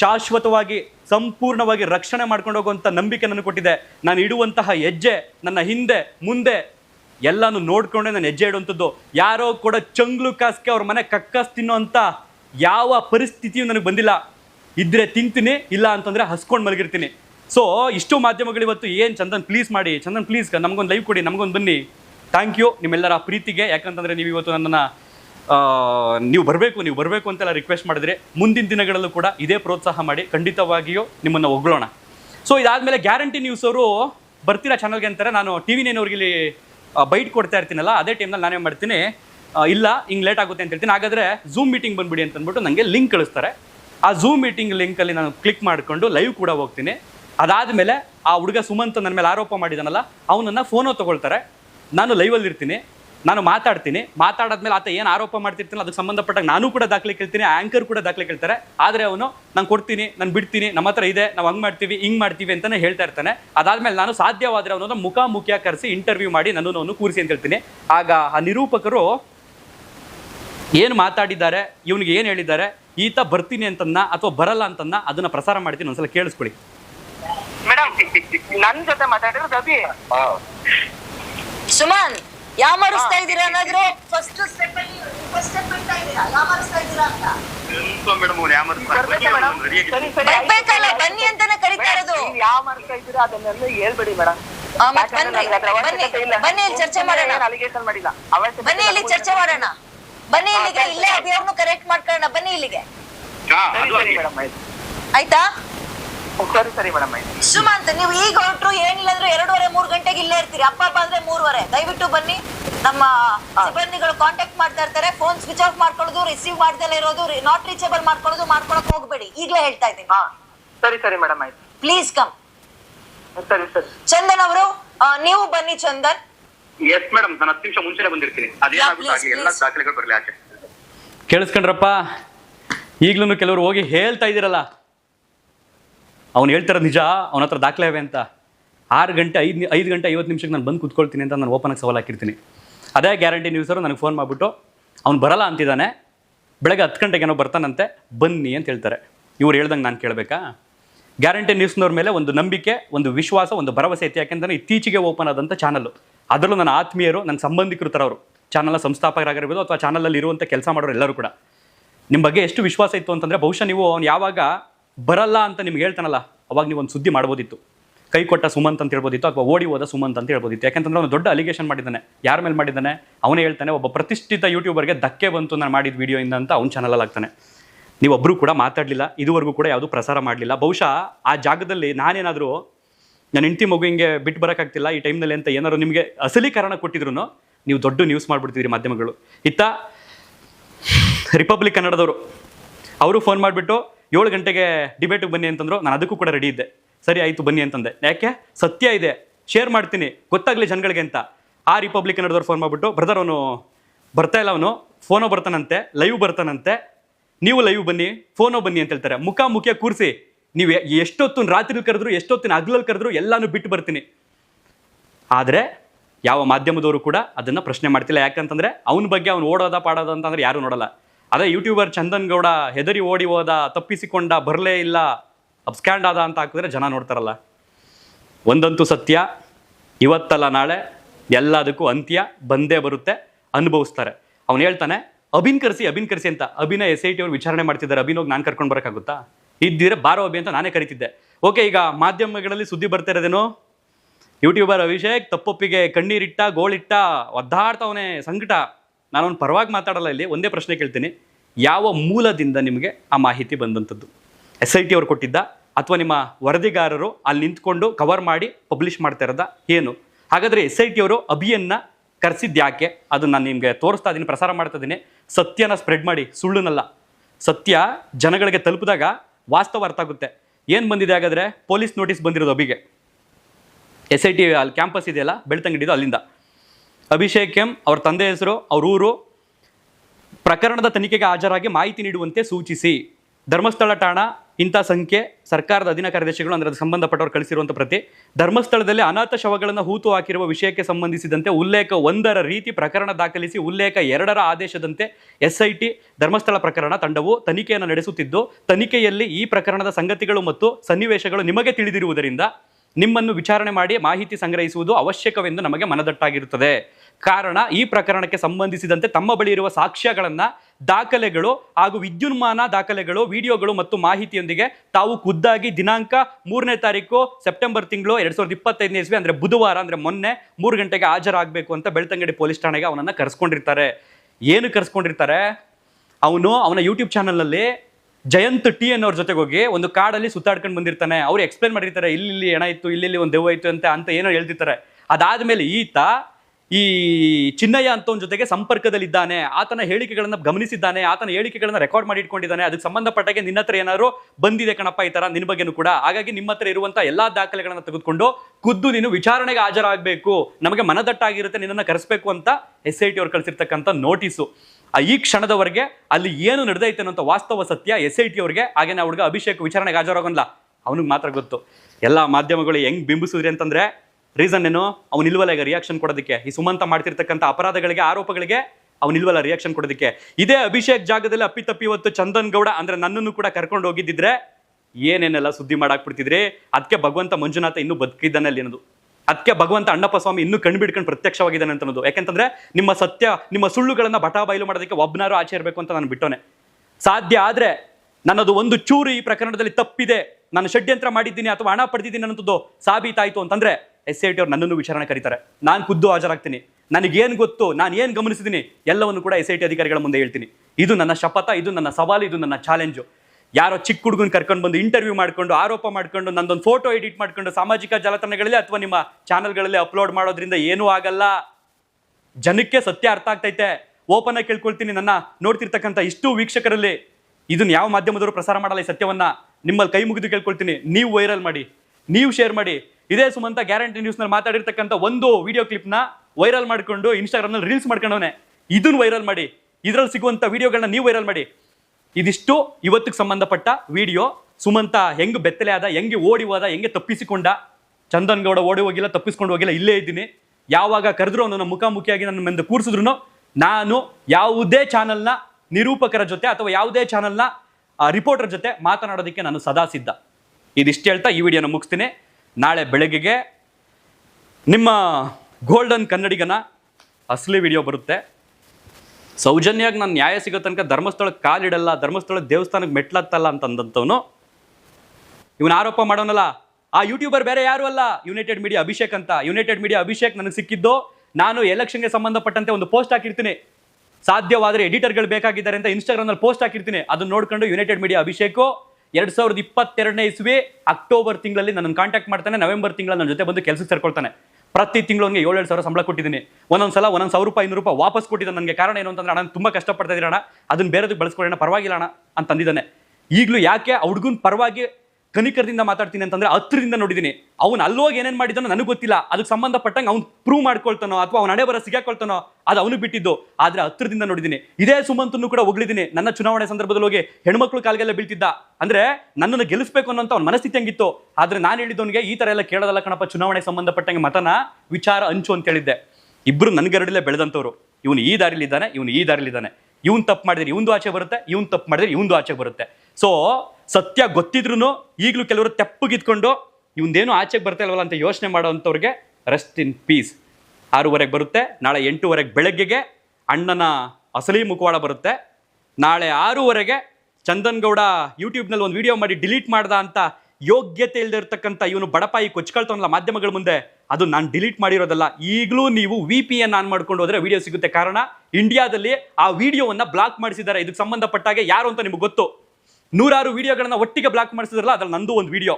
ಶಾಶ್ವತವಾಗಿ, ಸಂಪೂರ್ಣವಾಗಿ ರಕ್ಷಣೆ ಮಾಡ್ಕೊಂಡು ಹೋಗುವಂಥ ನಂಬಿಕೆ ನನಗೆ ಕೊಟ್ಟಿದೆ. ನಾನು ಇಡುವಂತಹ ಹೆಜ್ಜೆ, ನನ್ನ ಹಿಂದೆ, ಮುಂದೆ ಎಲ್ಲಾನು ನೋಡ್ಕೊಂಡೆ ನಾನು ಹೆಜ್ಜೆ ಇಡುವಂಥದ್ದು. ಯಾರೋ ಕೂಡ ಚಂಗ್ಲು ಕಾಸ್ಗೆ ಅವ್ರ ಮನೆ ಕಕ್ಕಸ್ ತಿನ್ನುವಂಥ ಯಾವ ಪರಿಸ್ಥಿತಿಯೂ ನನಗೆ ಬಂದಿಲ್ಲ. ಇದ್ರೆ ತಿಂತೀನಿ, ಇಲ್ಲ ಅಂತಂದ್ರೆ ಹಸ್ಕೊಂಡು ಮಲಗಿರ್ತೀನಿ. ಸೊ ಇಷ್ಟು ಮಾಧ್ಯಮಗಳು ಇವತ್ತು ಏನು ಚಂದನ್ ಪ್ಲೀಸ್ ಮಾಡಿ. ಚಂದನ್ ಪ್ಲೀಸ್ ನಮಗೊಂದು ಲೈವ್ ಕೊಡಿ, ನಮಗೊಂದು ಬನ್ನಿ. ಥ್ಯಾಂಕ್ ಯು ನಿಮ್ಮೆಲ್ಲರ ಪ್ರೀತಿಗೆ. ಯಾಕಂತಂದರೆ ನೀವು ಇವತ್ತು ನನ್ನನ್ನು ನೀವು ಬರಬೇಕು ನೀವು ಬರಬೇಕು ಅಂತೆಲ್ಲ ರಿಕ್ವೆಸ್ಟ್ ಮಾಡಿದರೆ ಮುಂದಿನ ದಿನಗಳಲ್ಲೂ ಕೂಡ ಇದೇ ಪ್ರೋತ್ಸಾಹ ಮಾಡಿ ಖಂಡಿತವಾಗಿಯೂ ನಿಮ್ಮನ್ನು ಹೊಗಳೋಣ ಸೊ ಇದಾದಮೇಲೆ ಗ್ಯಾರಂಟಿ ನ್ಯೂಸ್ ಅವರು ಬರ್ತೀರಾ ಚಾನಲ್ಗೆ ಅಂತಾರೆ. ನಾನು ಟಿ ವಿ ನೈನವ್ರಿಗೆ ಇಲ್ಲಿ ಬೈಟ್ ಕೊಡ್ತಾ ಇರ್ತೀನಲ್ಲ, ಅದೇ ಟೈಮ್ನಲ್ಲಿ ನಾನೇ ಮಾಡ್ತೀನಿ. ಇಲ್ಲ, ಹಿಂಗೆ ಲೇಟ್ ಆಗುತ್ತೆ ಅಂತ ಹೇಳ್ತೀನಿ. ಹಾಗಾದರೆ ಝೂಮ್ ಮೀಟಿಂಗ್ ಬಂದ್ಬಿಡಿ ಅಂತ ಅಂದ್ಬಿಟ್ಟು ನನಗೆ ಲಿಂಕ್ ಕಳಿಸ್ತಾರೆ. ಆ ಝೂಮ್ ಮೀಟಿಂಗ್ ಲಿಂಕಲ್ಲಿ ನಾನು ಕ್ಲಿಕ್ ಮಾಡಿಕೊಂಡು ಲೈವ್ ಕೂಡ ಹೋಗ್ತೀನಿ. ಅದಾದಮೇಲೆ ಆ ಹುಡುಗ ಸುಮಂತ್ ನನ್ನ ಮೇಲೆ ಆರೋಪ ಮಾಡಿದಾನಲ್ಲ, ಅವನನ್ನು ಫೋನೋ ತೊಗೊಳ್ತಾರೆ. ನಾನು ಲೈವಲ್ಲಿ ಇರ್ತೀನಿ ನಾನು ಮಾತಾಡ್ತೀನಿ ಮಾತಾಡಾದ್ಮೇಲೆ ಆತ ಏನು ಆರೋಪ ಮಾಡ್ತಿರ್ತೀನಿ ಅದಕ್ಕೆ ಸಂಬಂಧಪಟ್ಟಾಗ ನಾನು ಕೂಡ ದಾಖಲೆ ಕೇಳ್ತೀನಿ ಆ್ಯಂಕರ್ ಕೂಡ ದಾಖಲೆ ಕೇಳ್ತಾರೆ. ಆದರೆ ಅವನು ನಾನು ಕೊಡ್ತೀನಿ ನಾನು ಬಿಡ್ತೀನಿ ನಮ್ಮ ಹತ್ರ ಇದೆ ನಾವು ಹಂಗೆ ಮಾಡ್ತೀವಿ ಹಿಂಗೆ ಮಾಡ್ತೀವಿ ಅಂತಲೇ ಹೇಳ್ತಾ ಇರ್ತಾನೆ. ಅದಾದ್ಮೇಲೆ ನಾನು ಸಾಧ್ಯವಾದರೆ ಅವನನ್ನು ಮುಖಾಮುಖಿಯಾಗಿ ಕರೆಸಿ ಇಂಟರ್ವ್ಯೂ ಮಾಡಿ ನನ್ನನ್ನು ಅವನು ಕೂರಿಸಿ ಅಂತ ಹೇಳ್ತೀನಿ. ಆಗ ಆ ನಿರೂಪಕರು ಏನು ಮಾತಾಡಿದ್ದಾರೆ ಇವನಿಗೆ ಏನು ಹೇಳಿದ್ದಾರೆ ಈತ ಬರ್ತೀನಿ ಅಂತನ್ನ ಅಥವಾ ಬರಲ್ಲ ಅಂತನ್ನ ಅದನ್ನ ಪ್ರಸಾರ ಮಾಡ್ತೀನಿ ಒಂದ್ಸಲ ಕೇಳಿಸ್ಕೊಳ್ಳಿ. ಮೇಡಮ್ ನನ್ನ ಜೊತೆ ಮಾತಾಡಿದ್ರೆ ಸುಮನ್ ಯಾವ ಮಾಡಿಸ್ತಾ ಇದ್ದೀರಾ ಅನ್ನೋದ್ರು ಫಸ್ಟ್ ಸ್ಟೆಪ್ ಅಲ್ಲಿ ಫಸ್ಟ್ ಸ್ಟೆಪ್ ಅಂತ? ಇದ್ದೀರಾ. ಯಾವ ಮಾಡಿಸ್ತಾ ಇದ್ದೀರಾ ಅಂತ. ಬರ್ಬೇಕಲ್ಲ ಬನ್ನಿ ಅಂತಾನೆ ಕರಿತಾ ಇರೋದು. ನೀವು ಯಾವ ಮಾಡ್ತಾ ಇದ್ದೀರಾ ಅದನ್ನೆಲ್ಲ ಹೇಳ್ಬೇಡಿ ಮೇಡಮ್. ಬನ್ನಿ ಬನ್ನಿ ಬನ್ನಿ ಇಲ್ಲಿ ಚರ್ಚೆ ಮಾಡೋಣ. ಅಲಿಗೇಷನ್ ಮಾಡಿಲ್ಲ. ಅವಶ್ಯಕತೆ ಬನ್ನಿ ಇಲ್ಲಿ ಚರ್ಚೆ ಮಾಡೋಣ. ಬನ್ನಿ ಇಲ್ಲಿಗೆ ಇಲ್ಲೇ ಅಭಿಯವ್ರನ್ನು ಕರೆಕ್ಟ್ ಮಾಡ್ಕೊಳ್ಳೋಣ. ಬನ್ನಿ ಇಲ್ಲಿಗೆ. ಆಯ್ತಾ? ಸರಿ ಸರಿ ಮೇಡಮ್ ಆಯ್ತು. ಸುಮಂತ್ ನೀವು ಈಗ ಹೊರಟ್ರು ಏನಿಲ್ಲ ಅಂದ್ರೆ ಎರಡೂವರೆ ಮೂರ್ ಗಂಟೆಗೆ ಇಲ್ಲೇ ಇರ್ತೀರಿ. ಅಪ್ಪ ಅಂದ್ರೆ ಮೂರುವರೆ. ದಯವಿಟ್ಟು ಬನ್ನಿ. ನಮ್ಮ ಸಿಬ್ಬಂದಿಗಳು ಕಾಂಟ್ಯಾಕ್ಟ್ ಮಾಡ್ತಾ ಇರ್ತಾರೆ. ಫೋನ್ ಸ್ವಿಚ್ ಆಫ್ ಮಾಡ್ಕೊಳ್ಳೋದು ರಿಸೀವ್ ಮಾಡ್ದಲೇ ಇರೋದು ನಾಟ್ ರೀಚೇಬಲ್ ಮಾಡ್ಕೊಳ್ಳೋದು ಮಾಡ್ಕೊಳಕ್ ಹೋಗ್ಬೇಡಿ. ಈಗಲೇ ಹೇಳ್ತಾ ಇದ್ದೀನಿ. ಹಾ. ಸರಿ ಸರಿ ಮೇಡಮ್ ಆಯ್ತು. ಪ್ಲೀಸ್ ಕಮ್ ಸರಿ ಸರಿ. ಚಂದನ್ ಅವರು ಆ, ನೀವು ಬನ್ನಿ ಚಂದನ್. ಎಸ್ ಮೇಡಮ್ ನಾನು ಹತ್ತು ನಿಮಿಷ ಮುಂಚೆನೆ ಬಂದಿರ್ತೀನಿ. ಅದೇನಾಗುತ್ತೆ ಎಲ್ಲ ದಾಖಲೆಗಳು ಬರಲಿ ಆಚೆ. ಕೇಳಿಸ್ಕೊಂಡ್ರಪ್ಪ? ಈಗ್ಲೂ ಕೆಲವರು ಹೋಗಿ ಹೇಳ್ತಾ ಇದ್ದೀರಲ್ಲ. ಅವ್ನು ಹೇಳ್ತಾರೆ ನಿಜ, ಅವನ ಹತ್ರ ದಾಖಲೆ ಅಂತ. ಆರು ಗಂಟೆ, ಐದು ಐದು ಗಂಟೆ ಐವತ್ತು ನಿಮಿಷಕ್ಕೆ ನಾನು ಬಂದು ಕೂತ್ಕೊಳ್ತೀನಿ ಅಂತ ನಾನು ಓಪನಾಗಿ ಸವಾಲು ಹಾಕಿರ್ತೀನಿ. ಅದೇ ಗ್ಯಾರಂಟಿ ನ್ಯೂಸರು ನನಗೆ ಫೋನ್ ಮಾಡಿಬಿಟ್ಟು, ಅವ್ನು ಬರಲ್ಲ ಅಂತಿದ್ದಾನೆ, ಬೆಳಗ್ಗೆ ಹತ್ತು ಗಂಟೆಗೆ ಏನೋ ಬರ್ತಾನಂತೆ, ಬನ್ನಿ ಅಂತ ಹೇಳ್ತಾರೆ. ಇವ್ರು ಹೇಳ್ದಂಗೆ ನಾನು ಕೇಳಬೇಕಾ? ಗ್ಯಾರಂಟಿ ನ್ಯೂಸ್ನವ್ರ ಮೇಲೆ ಒಂದು ನಂಬಿಕೆ, ಒಂದು ವಿಶ್ವಾಸ, ಒಂದು ಭರವಸೆ ಐತಿ. ಯಾಕೆಂದ್ರೆ ಇತ್ತೀಚೆಗೆ ಓಪನ್ ಆದಂಥ ಚಾನಲ್ಲು ಅದರಲ್ಲೂ ನನ್ನ ಆತ್ಮೀಯರು, ನನ್ನ ಸಂಬಂಧಿಕರು ಥರ ಅವರು. ಚಾನಲ್ನ ಸಂಸ್ಥಾಪಕರಾಗಿರ್ಬೋದು ಅಥವಾ ಚಾನಲಲ್ಲಿ ಇರುವಂಥ ಕೆಲಸ ಮಾಡೋರು ಎಲ್ಲರೂ ಕೂಡ. ನಿಮ್ಮ ಬಗ್ಗೆ ಎಷ್ಟು ವಿಶ್ವಾಸ ಇತ್ತು ಅಂತಂದರೆ ಬಹುಶಃ ನೀವು ಅವ್ನು ಯಾವಾಗ ಬರಲ್ಲ ಅಂತ ನಿಮ್ಗೆ ಹೇಳ್ತಾನಲ್ಲ, ಅವಾಗ ನೀವು ಒಂದು ಸುದ್ದಿ ಮಾಡ್ಬೋದಿತ್ತು. ಕೈ ಕೊಟ್ಟ ಸುಮಂತ್ ಅಂತ ಹೇಳ್ಬೋದಿತ್ತು, ಅಥವಾ ಓಡಿ ಹೋದ ಸುಮಂತ್ ಅಂತ ಹೇಳ್ಬೋದಿತ್ತು. ಯಾಕಂತಂದ್ರೆ ಅವನು ದೊಡ್ಡ ಅಲಿಗೇಷನ್ ಮಾಡಿದ್ದಾನೆ. ಯಾರ ಮೇಲೆ ಮಾಡಿದ್ದಾನೆ? ಅವನೇ ಹೇಳ್ತಾನೆ, ಒಬ್ಬ ಪ್ರತಿಷ್ಠಿತ ಯೂಟ್ಯೂಬರ್ಗೆ ಧಕ್ಕೆ ಬಂತು ನಾನು ಮಾಡಿದ ವಿಡಿಯೋಯಿಂದ ಅಂತ ಅವ್ನ ಚಾನಲಲ್ಲಿ ಆಗ್ತಾನೆ ನೀವೊಬ್ಬರು ಕೂಡ ಮಾತಾಡಲಿಲ್ಲ, ಇದುವರೆಗೂ ಕೂಡ ಯಾವುದೂ ಪ್ರಸಾರ ಮಾಡಲಿಲ್ಲ. ಬಹುಶಃ ಆ ಜಾಗದಲ್ಲಿ ನಾನೇನಾದರೂ ನನ್ನ ಹೆಂಡತಿ ಮಗು ಹಿಂಗೆ ಬಿಟ್ಟು ಬರೋಕ್ಕಾಗ್ತಿಲ್ಲ ಈ ಟೈಮ್ನಲ್ಲಿ ಅಂತ ಏನಾದ್ರು ನಿಮಗೆ ಅಸಲಿ ಕಾರಣ ಕೊಟ್ಟಿದ್ರು ನೀವು ದೊಡ್ಡ ನ್ಯೂಸ್ ಮಾಡಿಬಿಡ್ತಿದ್ರಿ ಮಾಧ್ಯಮಗಳು. ಇತ್ತ ರಿಪಬ್ಲಿಕ್ ಕನ್ನಡದವರು ಅವರು ಫೋನ್ ಮಾಡಿಬಿಟ್ಟು, ಏಳು ಗಂಟೆಗೆ ಡಿಬೇಟಿಗೆ ಬನ್ನಿ ಅಂತಂದ್ರು, ನಾನು ಅದಕ್ಕೂ ಕೂಡ ರೆಡಿ ಇದ್ದೆ. ಸರಿ, ಆಯಿತು, ಬನ್ನಿ ಅಂತಂದೆ. ಯಾಕೆ? ಸತ್ಯ ಇದೆ. ಶೇರ್ ಮಾಡ್ತೀನಿ. ಗೊತ್ತಾಗಲಿ ಜನಗಳಿಗೆ ಅಂತ. ಆ ರಿಪಬ್ಲಿಕ್ ನಡೆದವ್ರು ಫೋನ್ ಮಾಡಿಬಿಟ್ಟು ಬ್ರದರ್ ಅವನು ಬರ್ತಾ ಇಲ್ಲ ಅವನು. ಫೋನೋ ಬರ್ತಾನಂತೆ. ಲೈವ್ ಬರ್ತಾನಂತೆ. ನೀವು ಲೈವ್ ಬನ್ನಿ. ಫೋನೋ ಬನ್ನಿ ಅಂತ ಹೇಳ್ತಾರೆ. ಮುಖ ಮುಖ್ಯ ಕೂರಿಸಿ. ನೀವು ಎಷ್ಟೊತ್ತು ರಾತ್ರಿ ಕರೆದ್ರು, ಎಷ್ಟೊತ್ತಿನ ಹಗ್ಲಲ್ಲಿ ಕರೆದ್ರು, ಎಲ್ಲಾನು ಬಿಟ್ಟು ಬರ್ತೀನಿ. ಆದರೆ, ಯಾವ ಮಾಧ್ಯಮದವರು ಕೂಡ ಅದನ್ನು ಪ್ರಶ್ನೆ ಮಾಡ್ತಿಲ್ಲ. ಯಾಕಂತಂದರೆ, ಅವನ ಬಗ್ಗೆ ಅವ್ನು ಓಡೋದ, ಪಾಡೋದ ಅಂತಂದ್ರೆ ಯಾರೂ ನೋಡಲ್ಲ. ಅದೇ ಯೂಟ್ಯೂಬರ್ ಚಂದನ್ ಗೌಡ ಹೆದರಿ ಓಡಿ ಹೋದ, ತಪ್ಪಿಸಿಕೊಂಡ, ಬರಲೇ ಇಲ್ಲ ಅಬ್ಸ್ಕ್ಯಾಂಡ್ ಆದ ಅಂತ ಹಾಕಿದ್ರೆ ಜನ ನೋಡ್ತಾರಲ್ಲ. ಒಂದಂತೂ ಸತ್ಯ, ಇವತ್ತಲ್ಲ ನಾಳೆ, ಎಲ್ಲದಕ್ಕೂ ಅಂತ್ಯ, ಬಂದೇ ಬರುತ್ತೆ, ಅನುಭವಿಸ್ತಾರೆ. ಅವ್ನು ಹೇಳ್ತಾನೆ ಅಭಿನ್ ಕರೆಸಿ ಅಭಿನ್ ಕರೆಸಿ ಅಂತ ಅಭಿನ ಎಸ್ ಐ ಟಿ ಅವ್ರು ವಿಚಾರಣೆ ಮಾಡ್ತಿದ್ದಾರೆ, ಅಭಿನ್ ಹೋಗಿ ನಾನು ಕರ್ಕೊಂಡು ಬರೋಕ್ಕಾಗುತ್ತಾ? ಇದ್ದಿದ್ರೆ ಬಾರೋ ಅಭಿ ಅಂತ ನಾನೇ ಕರಿತಿದ್ದೆ. ಓಕೆ, ಈಗ ಮಾಧ್ಯಮಗಳಲ್ಲಿ ಸುದ್ದಿ ಬರ್ತಾ ಇರೋದೇನು? ಯೂಟ್ಯೂಬರ್ ಅಭಿಷೇಕ್, ತಪ್ಪೊಪ್ಪಿಗೆ ಕಣ್ಣೀರಿಟ್ಟ, ಗೋಳಿಟ್ಟ ಒದ್ದಾಡ್ತವನೇ ಸಂಕಟ. ನಾನೊಂದು ಪರವಾಗಿ ಮಾತಾಡಲ್ಲ ಇಲ್ಲಿ, ಒಂದೇ ಪ್ರಶ್ನೆ ಕೇಳ್ತೀನಿ. ಯಾವ ಮೂಲದಿಂದ ನಿಮಗೆ ಆ ಮಾಹಿತಿ ಬಂದಂಥದ್ದು? ಎಸ್ ಐ ಟಿ ಅವರು ಕೊಟ್ಟಿದ್ದ ಅಥವಾ ನಿಮ್ಮ ವರದಿಗಾರರು ಅಲ್ಲಿ ನಿಂತ್ಕೊಂಡು ಕವರ್ ಮಾಡಿ ಪಬ್ಲಿಷ್ ಮಾಡ್ತಾ ಇರೋದ? ಏನು? ಹಾಗಾದರೆ ಎಸ್ ಐ ಟಿ ಅವರು ಅಭಿಯನ್ನ ಕರೆಸಿದ್ದು ಯಾಕೆ? ಅದು ನಾನು ನಿಮಗೆ ತೋರಿಸ್ತಾ ಇದ್ದೀನಿ ಪ್ರಸಾರ ಮಾಡ್ತಾ ಇದ್ದೀನಿ ಸತ್ಯನ ಸ್ಪ್ರೆಡ್ ಮಾಡಿ, ಸುಳ್ಳುನಲ್ಲ. ಸತ್ಯ ಜನಗಳಿಗೆ ತಲುಪಿದಾಗ ವಾಸ್ತವ ಅರ್ಥ ಆಗುತ್ತೆ. ಏನು ಬಂದಿದೆ ಹಾಗಾದರೆ? ಪೊಲೀಸ್ ನೋಟಿಸ್ ಬಂದಿರೋದು ಅಭಿಗೆ. ಎಸ್ ಐ ಟಿ ಅಲ್ಲಿ ಕ್ಯಾಂಪಸ್ ಇದೆಯಲ್ಲ, ಬೆಳ್ತಂಗಡಿದು ಅಲ್ಲಿಂದ. ಅಭಿಷೇಕ್ ಎಂ ಅವರ ತಂದೆ ಹೆಸರು, ಅವ್ರ ಊರು, ಪ್ರಕರಣದ ತನಿಖೆಗೆ ಹಾಜರಾಗಿ ಮಾಹಿತಿ ನೀಡುವಂತೆ ಸೂಚಿಸಿ. ಧರ್ಮಸ್ಥಳ ಠಾಣ, ಇಂಥ ಸಂಖ್ಯೆ, ಸರ್ಕಾರದ ಅಧೀನ ಕಾರ್ಯದರ್ಶಿಗಳು ಅಂದರೆ ಸಂಬಂಧಪಟ್ಟವರು ಕಳಿಸಿರುವಂಥ ಪ್ರತಿ, ಧರ್ಮಸ್ಥಳದಲ್ಲಿ ಅನಾಥ ಶವಗಳನ್ನು ಹೂತು ಹಾಕಿರುವ ವಿಷಯಕ್ಕೆ ಸಂಬಂಧಿಸಿದಂತೆ ಉಲ್ಲೇಖ ಒಂದರ ರೀತಿ ಪ್ರಕರಣ ದಾಖಲಿಸಿ, ಉಲ್ಲೇಖ ಎರಡರ ಆದೇಶದಂತೆ ಎಸ್ಐಟಿ, ಧರ್ಮಸ್ಥಳ ಪ್ರಕರಣ ತಂಡವು ತನಿಖೆಯನ್ನು ನಡೆಸುತ್ತಿದ್ದು, ತನಿಖೆಯಲ್ಲಿ ಈ ಪ್ರಕರಣದ ಸಂಗತಿಗಳು ಮತ್ತು ಸನ್ನಿವೇಶಗಳು ನಿಮಗೆ ತಿಳಿದಿರುವುದರಿಂದ ನಿಮ್ಮನ್ನು ವಿಚಾರಣೆ ಮಾಡಿ ಮಾಹಿತಿ ಸಂಗ್ರಹಿಸುವುದು ಅವಶ್ಯಕವೆಂದು ನಮಗೆ ಮನದಟ್ಟಾಗಿರುತ್ತದೆ. ಕಾರಣ, ಈ ಪ್ರಕರಣಕ್ಕೆ ಸಂಬಂಧಿಸಿದಂತೆ ತಮ್ಮ ಬಳಿ ಇರುವ ಸಾಕ್ಷ್ಯಗಳನ್ನು ದಾಖಲೆಗಳು ಹಾಗೂ ವಿದ್ಯುನ್ಮಾನ ದಾಖಲೆಗಳು, ವಿಡಿಯೋಗಳು ಮತ್ತು ಮಾಹಿತಿಯೊಂದಿಗೆ ತಾವು ಖುದ್ದಾಗಿ ದಿನಾಂಕ ಮೂರನೇ ತಾರೀಕು ಸೆಪ್ಟೆಂಬರ್ ತಿಂಗಳು ಎರಡು ಸಾವಿರದ ಇಪ್ಪತ್ತೈದನೇ ಇಸ್ವಿ ಅಂದ್ರೆ ಬುಧವಾರ ಅಂದ್ರೆ ಮೊನ್ನೆ ಮೂರು ಗಂಟೆಗೆ ಹಾಜರಾಗಬೇಕು ಅಂತ ಬೆಳ್ತಂಗಡಿ ಪೊಲೀಸ್ ಠಾಣೆಗೆ ಅವನನ್ನ ಕರೆಸ್ಕೊಂಡಿರ್ತಾರೆ. ಏನು ಕರೆಸ್ಕೊಂಡಿರ್ತಾರೆ? ಅವನು ಅವನ ಯೂಟ್ಯೂಬ್ ಚಾನಲ್ನಲ್ಲಿ ಜಯಂತ್ ಟಿ ಅನ್ನೋರ್ ಜೊತೆಗೆ ಹೋಗಿ ಒಂದು ಕಾಡಲ್ಲಿ ಸುತ್ತಾಡ್ಕೊಂಡು ಬಂದಿರ್ತಾನೆ. ಅವ್ರು ಎಕ್ಸ್ಪ್ಲೇನ್ ಮಾಡಿರ್ತಾರೆ, ಇಲ್ಲಿ ಇಲ್ಲಿ ಹೆಣ ಇತ್ತು, ಇಲ್ಲಿ ಒಂದು ದೆವ್ವ ಇತ್ತು ಅಂತ ಅಂತ ಏನೋ ಹೇಳ್ತಿರ್ತಾರೆ. ಅದಾದ್ಮೇಲೆ ಈತ ಈ ಚಿನ್ನಯ್ಯ ಅಂತವನ ಜೊತೆಗೆ ಸಂಪರ್ಕದಲ್ಲಿದ್ದಾನೆ. ಆತನ ಹೇಳಿಕೆಗಳನ್ನ ಗಮನಿಸಿದ್ದಾನೆ, ಆತನ ಹೇಳಿಕೆಗಳನ್ನ ರೆಕಾರ್ಡ್ ಮಾಡಿ ಇಟ್ಕೊಂಡಿದ್ದಾನೆ ಅದಕ್ಕೆ ಸಂಬಂಧಪಟ್ಟಾಗೆ ನಿನ್ನ ಹತ್ರ ಏನಾದ್ರು ಬಂದಿದೆ ಕಣಪ್ಪ ಈ ತರ ನಿನ್ ಬಗ್ಗೆನೂ ಕೂಡ. ಹಾಗಾಗಿ ನಿಮ್ಮ ಹತ್ರ ಇರುವಂತ ಎಲ್ಲಾ ದಾಖಲೆಗಳನ್ನ ತೆಗೆದುಕೊಂಡು ಖುದ್ದು ನೀನು ವಿಚಾರಣೆಗೆ ಹಾಜರಾಗಬೇಕು. ನಮಗೆ ಮನದಟ್ಟಾಗಿರುತ್ತೆ, ನಿನ್ನನ್ನು ಕರೆಸಬೇಕು ಅಂತ ಎಸ್ ಐ ಟಿ ಅವ್ರು ಕಳಿಸಿರ್ತಕ್ಕಂಥ ನೋಟಿಸು ಆ ಈ ಕ್ಷಣದವರೆಗೆ ಅಲ್ಲಿ ಏನು ನಡೆದೈತೆ ಅನ್ನೋಂಥ ವಾಸ್ತವ ಸತ್ಯ ಎಸ್ ಐ ಟಿ ಅವ್ರಿಗೆ, ಹಾಗೇನೆ ಹುಡುಗ ಅಭಿಷೇಕ್ ವಿಚಾರಣೆಗೆ ಹಾಜರಾಗೋಲ್ಲ ಅವನಿಗೆ ಮಾತ್ರ ಗೊತ್ತು. ಎಲ್ಲ ಮಾಧ್ಯಮಗಳು ಹೆಂಗ್ ಬಿಂಬಿಸಿದ್ರಿ ಅಂತಂದ್ರೆ ರೀಸನ್ ಏನು? ಅವ್ನು ಇಲ್ವಲ್ಲ ಈಗ ರಿಯಾಕ್ಷನ್ ಕೊಡೋದಕ್ಕೆ. ಈ ಸುಮಂತ ಮಾಡ್ತಿರ್ತಕ್ಕಂಥ ಅಪರಾಧಗಳಿಗೆ, ಆರೋಪಗಳಿಗೆ ಅವ್ನು ಇಲ್ವಲ್ಲ ರಿಯಾಕ್ಷನ್ ಕೊಡೋದಕ್ಕೆ. ಇದೇ ಅಭಿಷೇಕ್ ಜಾಗದಲ್ಲಿ ಅಪ್ಪಿತಪ್ಪಿ ಇವತ್ತು ಚಂದನ್ ಗೌಡ ಅಂದ್ರೆ ನನ್ನನ್ನು ಕೂಡ ಕರ್ಕೊಂಡು ಹೋಗಿದ್ದಿದ್ರೆ ಏನೇನೆಲ್ಲ ಸುದ್ದಿ ಮಾಡಾಕ್ಬಿಡ್ತಿದ್ರಿ? ಅದಕ್ಕೆ ಭಗವಂತ ಮಂಜುನಾಥ ಇನ್ನೂ ಬದುಕಿದ್ದಾನೆ ಅಲ್ಲಿ ಅನ್ನೋದು. ಅದಕ್ಕೆ ಭಗವಂತ ಅಣ್ಣಪ್ಪ ಸ್ವಾಮಿ ಇನ್ನೂ ಕಣ್ಣು ಬಿಡ್ಕೊಂಡು ಪ್ರತ್ಯಕ್ಷವಾಗಿದ್ದಾನೆ ಅಂತ ಅನ್ನೋದು. ಯಾಕೆಂತಂದ್ರೆ ನಿಮ್ಮ ಸತ್ಯ, ನಿಮ್ಮ ಸುಳ್ಳುಗಳನ್ನ ಬಟಾ ಮಾಡೋದಕ್ಕೆ ಒಬ್ಬನಾರು ಆಚೆ ಇರಬೇಕು ಅಂತ ನಾನು ಬಿಟ್ಟೋನೆ. ಸಾಧ್ಯ ಆದ್ರೆ ನನ್ನದು ಒಂದು ಚೂರು ಈ ಪ್ರಕರಣದಲ್ಲಿ ತಪ್ಪಿದೆ. ನಾನು ಷಡ್ಯಂತ್ರ ಮಾಡಿದ್ದೀನಿ ಅಥವಾ ಹಣ ಪಡೆದಿದ್ದೀನಿ ಅನ್ನೋದು ಸಾಬೀತಾಯಿತು ಅಂತಂದ್ರೆ ಎಸ್ ಐ ಟಿ ಅವ್ರು ನನ್ನನ್ನು ವಿಚಾರಣೆ ಕರೀತಾರೆ. ನಾನು ಖುದ್ದು ಹಾಜರಾಗ್ತೀನಿ. ನನಗೇನು ಗೊತ್ತು, ನಾನು ಏನು ಗಮನಿಸಿದ್ದೀನಿ ಎಲ್ಲವನ್ನು ಕೂಡ ಎಸ್ ಐ ಟಿ ಅಧಿಕಾರಿಗಳ ಮುಂದೆ ಹೇಳ್ತೀನಿ. ಇದು ನನ್ನ ಶಪಥ, ಇದು ನನ್ನ ಸವಾಲು, ಇದು ನನ್ನ ಚಾಲೆಂಜು ಯಾರೋ ಚಿಕ್ಕ ಹುಡುಗನ ಕರ್ಕೊಂಡು ಬಂದು ಇಂಟರ್ವ್ಯೂ ಮಾಡ್ಕೊಂಡು, ಆರೋಪ ಮಾಡ್ಕೊಂಡು, ನಂದೊಂದು ಫೋಟೋ ಎಡಿಟ್ ಮಾಡ್ಕೊಂಡು ಸಾಮಾಜಿಕ ಜಾಲತಾಣಗಳಲ್ಲಿ ಅಥವಾ ನಿಮ್ಮ ಚಾನಲ್ಗಳಲ್ಲಿ ಅಪ್ಲೋಡ್ ಮಾಡೋದ್ರಿಂದ ಏನೂ ಆಗಲ್ಲ. ಜನಕ್ಕೆ ಸತ್ಯ ಅರ್ಥ ಆಗ್ತೈತೆ. ಓಪನ್ ಆಗಿ ಕೇಳ್ಕೊಳ್ತೀನಿ. ನನ್ನ ನೋಡ್ತಿರ್ತಕ್ಕಂಥ ಇಷ್ಟು ವೀಕ್ಷಕರಲ್ಲಿ ಇದನ್ನ ಯಾವ ಮಾಧ್ಯಮದವರು ಪ್ರಸಾರ ಮಾಡಲ್ಲ ಈ ಸತ್ಯವನ್ನ. ನಿಮ್ಮಲ್ಲಿ ಕೈ ಮುಗಿದು ಕೇಳ್ಕೊಳ್ತೀನಿ. ನೀವು ವೈರಲ್ ಮಾಡಿ, ನೀವು ಶೇರ್ ಮಾಡಿ. ಇದೇ ಸುಮಂತ ಗ್ಯಾರಂಟಿ ನ್ಯೂಸ್ನಲ್ಲಿ ಮಾತಾಡಿರ್ತಕ್ಕಂಥ ಒಂದು ವಿಡಿಯೋ ಕ್ಲಿಪ್ನ ವೈರಲ್ ಮಾಡಿಕೊಂಡು ಇನ್ಸ್ಟಾಗ್ರಾಮ್ನಲ್ಲಿ ರೀಲ್ಸ್ ಮಾಡ್ಕೊಂಡವನೇ. ಇದನ್ನ ವೈರಲ್ ಮಾಡಿ. ಇದರಲ್ಲಿ ಸಿಗುವಂಥ ವಿಡಿಯೋಗಳನ್ನ ನೀವು ವೈರಲ್ ಮಾಡಿ. ಇದಿಷ್ಟು ಇವತ್ತಿಗೆ ಸಂಬಂಧಪಟ್ಟ ವಿಡಿಯೋ. ಸುಮಂತ ಹೆಂಗ್ ಬೆತ್ತಲೆ ಆದ, ಹೆಂಗೆ ಓಡಿ ಹೋದ, ಹೆಂಗೆ ತಪ್ಪಿಸಿಕೊಂಡ. ಚಂದನ್ಗೌಡ ಓಡಿ ಹೋಗಿಲ್ಲ, ತಪ್ಪಿಸ್ಕೊಂಡು ಹೋಗಿಲ್ಲ, ಇಲ್ಲೇ ಇದ್ದೀನಿ. ಯಾವಾಗ ಕರೆದ್ರು ನನ್ನ ಮುಖಾಮುಖಿಯಾಗಿ ನನ್ನ ಮುಂದೆ ಕೂರಿಸಿದ್ರು ನಾನು ಯಾವುದೇ ಚಾನಲ್ನ ನಿರೂಪಕರ ಜೊತೆ ಅಥವಾ ಯಾವುದೇ ಚಾನಲ್ನ ರಿಪೋರ್ಟರ್ ಜೊತೆ ಮಾತನಾಡೋದಕ್ಕೆ ನಾನು ಸದಾ ಸಿದ್ಧ. ಇದಿಷ್ಟು ಹೇಳ್ತಾ ಈ ವಿಡಿಯೋನ ಮುಗಿಸ್ತೀನಿ. ನಾಳೆ ಬೆಳಗ್ಗೆಗೆ ನಿಮ್ಮ ಗೋಲ್ಡನ್ ಕನ್ನಡಿಗನ ಅಸಲಿ ವಿಡಿಯೋ ಬರುತ್ತೆ. ಸೌಜನ್ಯಾಗ ನಾನು ನ್ಯಾಯ ಸಿಗೋ ತನಕ ಧರ್ಮಸ್ಥಳಕ್ಕೆ ಕಾಲಿಡಲ್ಲ, ಧರ್ಮಸ್ಥಳ ದೇವಸ್ಥಾನಕ್ಕೆ ಮೆಟ್ಲತ್ತಲ್ಲ ಅಂತಂದಂಥವನು. ಇವನು ಆರೋಪ ಮಾಡೋನಲ್ಲ, ಆ ಯೂಟ್ಯೂಬರ್ ಬೇರೆ ಯಾರು ಅಲ್ಲ. ಯುನೈಟೆಡ್ ಮೀಡಿಯಾ ಅಭಿಷೇಕ್ ಅಂತ. ಯುನೈಟೆಡ್ ಮೀಡಿಯಾ ಅಭಿಷೇಕ್ ನನಗೆ ಸಿಕ್ಕಿದ್ದು, ನಾನು ಎಲೆಕ್ಷನ್ಗೆ ಸಂಬಂಧಪಟ್ಟಂತೆ ಒಂದು ಪೋಸ್ಟ್ ಹಾಕಿರ್ತೀನಿ. ಸಾಧ್ಯವಾದರೆ ಎಡಿಟರ್ಗಳು ಬೇಕಾಗಿದ್ದಾರೆ ಅಂತ ಇನ್ಸ್ಟಾಗ್ರಾಮ್ನಲ್ಲಿ ಪೋಸ್ಟ್ ಹಾಕಿರ್ತೀನಿ. ಅದನ್ನು ನೋಡ್ಕೊಂಡು ಯುನೈಟೆಡ್ ಮೀಡಿಯಾ ಅಭಿಷೇಕು, ಎರಡು ಸಾವಿರದ ಇಪ್ಪತ್ತೆರಡನೇ ಇಸ್ವಿ ಅಕ್ಟೋಬರ್ ತಿಂಗಳಲ್ಲಿ ನನ್ನನ್ನು ಕಾಂಟ್ಯಾಕ್ಟ್ ಮಾಡ್ತಾನೆ, ನವೆಂಬರ್ ತಿಂಗಳಲ್ಲಿ ನನ್ನ ಜೊತೆ ಬಂದು ಕೆಲಸಕ್ಕೆ ಸೇರ್ಕೊಳ್ತಾನೆ. ಪ್ರತಿ ತಿಂಗಳು ಅವನಿಗೆ ಏಳೇಳು ಸಾವಿರ ಸಂಬಳ ಕೊಟ್ಟಿದ್ದೀನಿ. ಒಂದೊಂದು ಸಲ ಒಂದೊಂದು ಸಾವಿರ ರೂಪಾಯಿ ಐನೂರು ರೂಪಾಯಿ ವಾಪಸ್ ಕೊಟ್ಟಿದ್ದಾನೆ ನನಗೆ. ಕಾರಣ ಏನು ಅಂತಂದ್ರೆ ಅಣ್ಣ ತುಂಬ ಕಷ್ಟಪಡ್ತಾ ಇದ್ದೀರ ಅಣ್ಣ. ಅದನ್ನ ಬೇರೆದಕ್ಕೆ ಬಳಸ್ಕೊಳ್ಳೋಣ, ಪರವಾಗಿಲ್ಲ ಅಣ್ಣ ಅಂತ ಅಂದಿದ್ದಾನೆ. ಈಗಲೂ ಯಾಕೆ ಆ ಹುಡುಗನ ಪರವಾಗಿ ಕನಿಕರದಿಂದ ಮಾತಾಡ್ತೀನಿ ಅಂತಂದ್ರೆ ಹತ್ರದಿಂದ ನೋಡಿದ್ದೀನಿ. ಅವ್ನು ಅಲ್ಲೋಗಿ ಏನೇನು ಮಾಡಿದ್ದಾನೋ ನನಗೆ ಗೊತ್ತಿಲ್ಲ. ಅದಕ್ಕೆ ಸಂಬಂಧಪಟ್ಟಂಗೆ ಅವ್ನು ಪ್ರೂವ್ ಮಾಡ್ಕೊಳ್ತಾನೋ ಅಥವಾ ಅವ್ನ ಹಣೆ ಬರ ಸಿಗಾಕೊಳ್ತಾನೋ ಅದು ಅವನು ಬಿಟ್ಟಿದ್ದು. ಆದ್ರೆ ಹತ್ರದಿಂದ ನೋಡಿದ್ದೀನಿ. ಇದೇ ಸುಮಂತನ್ನು ಕೂಡ ಹೊಗಳಿದ್ದೀನಿ. ನನ್ನ ಚುನಾವಣೆ ಸಂದರ್ಭದಲ್ಲಿ ಹೋಗಿ ಹೆಣ್ಮಕ್ಳು ಕಾಲ್ಗೆಲ್ಲ ಬೀಳ್ತಿದ್ದ. ಅಂದ್ರೆ ನನ್ನನ್ನು ಗೆಲ್ಲಿಸ್ಬೇಕು ಅನ್ನೋಂತ ಅವ್ನ ಮನಸ್ಥಿತಿ ಹಂಗಿತ್ತು. ಆದ್ರೆ ನಾನು ಹೇಳಿದವನಿಗೆ ಈ ತರ ಎಲ್ಲ ಕೇಳೋದಲ್ಲ ಕಣಪ್ಪ, ಚುನಾವಣೆ ಸಂಬಂಧಪಟ್ಟಂಗೆ ಮತನ ವಿಚಾರ ಹಂಚು ಅಂತ ಹೇಳಿದ್ದೆ. ಇಬ್ರು ನನ್ಗೆರಡಲ್ಲೇ ಬೆಳೆದಂಥವ್ರು. ಇವನು ಈ ದಾರಿಲಿದ್ದಾನೆ, ಇವನು ಈ ದಾರಿಲಿದ್ದಾನೆ. ಇವನ್ ತಪ್ಪು ಮಾಡಿದ್ರೆ ಇವಂದು ಆಚೆ ಬರುತ್ತೆ, ಇವನ್ ತಪ್ಪು ಮಾಡಿದ್ರೆ ಇವಂದು ಆಚೆ ಬರುತ್ತೆ. ಸೊ ಸತ್ಯ ಗೊತ್ತಿದ್ರು ಈಗಲೂ ಕೆಲವರು ತೆಪ್ಪಗಿದ್ಕೊಂಡು ಇವಂದೇನು ಆಚೆಗೆ ಬರ್ತಾ ಇಲ್ವಲ್ಲ ಅಂತ ಯೋಚನೆ ಮಾಡೋವಂಥವ್ರಿಗೆ ರೆಸ್ಟ್ ಇನ್ ಪೀಸ್ ಆರೂವರೆಗೆ ಬರುತ್ತೆ, ನಾಳೆ ಎಂಟೂವರೆಗೆ ಬೆಳಗ್ಗೆಗೆ ಅಣ್ಣನ ಅಸಲಿ ಮುಖವಾಡ ಬರುತ್ತೆ. ನಾಳೆ ಆರೂವರೆಗೆ ಚಂದನ್ಗೌಡ ಯೂಟ್ಯೂಬ್ನಲ್ಲಿ ಒಂದು ವಿಡಿಯೋ ಮಾಡಿ ಡಿಲೀಟ್ ಮಾಡ್ದ ಅಂತ ಯೋಗ್ಯತೆ ಇಲ್ಲದೆ ಇವನು ಬಡಪಾಯಿ ಕೊಚ್ಕೊಳ್ತಾನಲ್ಲ ಮಾಧ್ಯಮಗಳ ಮುಂದೆ, ಅದು ನಾನು ಡಿಲೀಟ್ ಮಾಡಿರೋದಲ್ಲ. ಈಗಲೂ ನೀವು ವಿ ಪಿ ಎನ್ ಆನ್ ಮಾಡ್ಕೊಂಡು ಹೋದರೆ ವಿಡಿಯೋ ಸಿಗುತ್ತೆ. ಕಾರಣ ಇಂಡಿಯಾದಲ್ಲಿ ಆ ವಿಡಿಯೋವನ್ನು ಬ್ಲಾಕ್ ಮಾಡಿಸಿದ್ದಾರೆ. ಇದಕ್ಕೆ ಸಂಬಂಧಪಟ್ಟಾಗೆ ಯಾರು ಅಂತ ನಿಮ್ಗೆ ಗೊತ್ತು. ನೂರಾರು ವಿಡಿಯೋಗಳನ್ನ ಒಟ್ಟಿಗೆ ಬ್ಲಾಕ್ ಮಾಡಿಸಿದ್ರಲ್ಲ, ಅದ್ರಲ್ಲಿ ನಂದು ಒಂದು ವಿಡಿಯೋ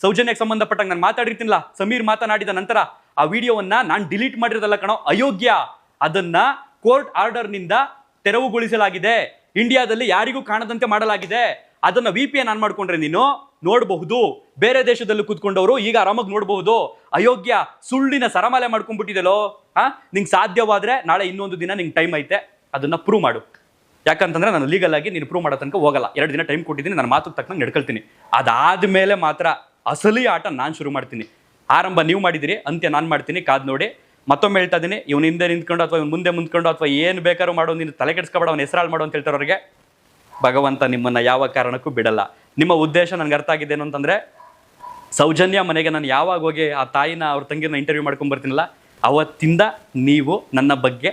ಸೌಜನ್ಯಕ್ಕೆ ಸಂಬಂಧಪಟ್ಟಂಗೆ ನಾನು ಮಾತಾಡಿರ್ತೀನಲ್ಲ, ಸಮೀರ್ ಮಾತನಾಡಿದ ನಂತರ ಆ ವಿಡಿಯೋವನ್ನ ನಾನು ಡಿಲೀಟ್ ಮಾಡಿರೋದಲ್ಲ ಕಣೋ, ಅಯೋಗ್ಯ. ಅದನ್ನ ಕೋರ್ಟ್ ಆರ್ಡರ್ನಿಂದ ತೆರವುಗೊಳಿಸಲಾಗಿದೆ. ಇಂಡಿಯಾದಲ್ಲಿ ಯಾರಿಗೂ ಕಾಣದಂತೆ ಮಾಡಲಾಗಿದೆ. ಅದನ್ನ ವಿ ಪಿ ಎನ್ ಆನ್ ಮಾಡ್ಕೊಂಡ್ರೆ ನೀನು ನೋಡಬಹುದು. ಬೇರೆ ದೇಶದಲ್ಲಿ ಕೂತ್ಕೊಂಡವರು ಈಗ ಆರಾಮಾಗಿ ನೋಡಬಹುದು. ಅಯೋಗ್ಯ, ಸುಳ್ಳಿನ ಸರಮಾಲೆ ಮಾಡ್ಕೊಂಡ್ಬಿಟ್ಟಿದೆಲೋ ಹಾ ನಿಂಗೆ ಸಾಧ್ಯವಾದ್ರೆ ನಾಳೆ ಇನ್ನೊಂದು ದಿನ ನಿಂಗೆ ಟೈಮ್ ಐತೆ. ಅದನ್ನ ಪ್ರೂವ್ ಮಾಡು. ಯಾಕಂತಂದ್ರೆ ನಾನು ಲೀಗಲ್ ಆಗಿ ನೀನು ಪ್ರೂವ್ ಮಾಡೋ ತನಕ ಹೋಗಲ್ಲ. ಎರಡು ದಿನ ಟೈಮ್ ಕೊಟ್ಟಿದ್ದೀನಿ ನಾನು ಮಾತು ತಕ್ಕಂಗೆ ನಡ್ಕೊಳ್ತೀನಿ. ಅದಾದ್ಮೇಲೆ ಮಾತ್ರ ಅಸಲಿ ಆಟ ನಾನು ಶುರು ಮಾಡ್ತೀನಿ. ಆರಂಭ ನೀವು ಮಾಡಿದಿರಿ, ಅಂತ್ಯ ನಾನು ಮಾಡ್ತೀನಿ, ಕಾದ್ ನೋಡಿ. ಮತ್ತೊಮ್ಮೆ ಹೇಳ್ತಾ ಇದ್ದೀನಿ ಇವನು ಹಿಂದೆ ನಿಂತ್ಕೊಂಡು ಅಥವಾ ಇವ್ನ ಮುಂದೆ ಮುಂದ್ಕೊಂಡು ಅಥವಾ ಏನು ಬೇಕಾದ್ರೂ ಮಾಡೋ, ನೀನು ತಲೆ ಕೆಡಿಸ್ಕೊಬೇಡ, ಅವ್ನ ಹೆಸರಾಳು ಮಾಡು ಅಂತ ಹೇಳ್ತಾರವ್ರಿಗೆ ಭಗವಂತ ನಿಮ್ಮನ್ನ ಯಾವ ಕಾರಣಕ್ಕೂ ಬಿಡಲ್ಲ. ನಿಮ್ಮ ಉದ್ದೇಶ ನನಗೆ ಅರ್ಥ ಆಗಿದೆ ಏನು ಅಂತಂದ್ರೆ, ಸೌಜನ್ಯ ಮನೆಗೆ ನಾನು ಯಾವಾಗ ಹೋಗಿ ಆ ತಾಯಿನ, ಅವ್ರ ತಂಗಿನ ಇಂಟರ್ವ್ಯೂ ಮಾಡ್ಕೊಂಡ್ ಬರ್ತೀನಲ್ಲ, ಅವತ್ತಿಂದ ನೀವು ನನ್ನ ಬಗ್ಗೆ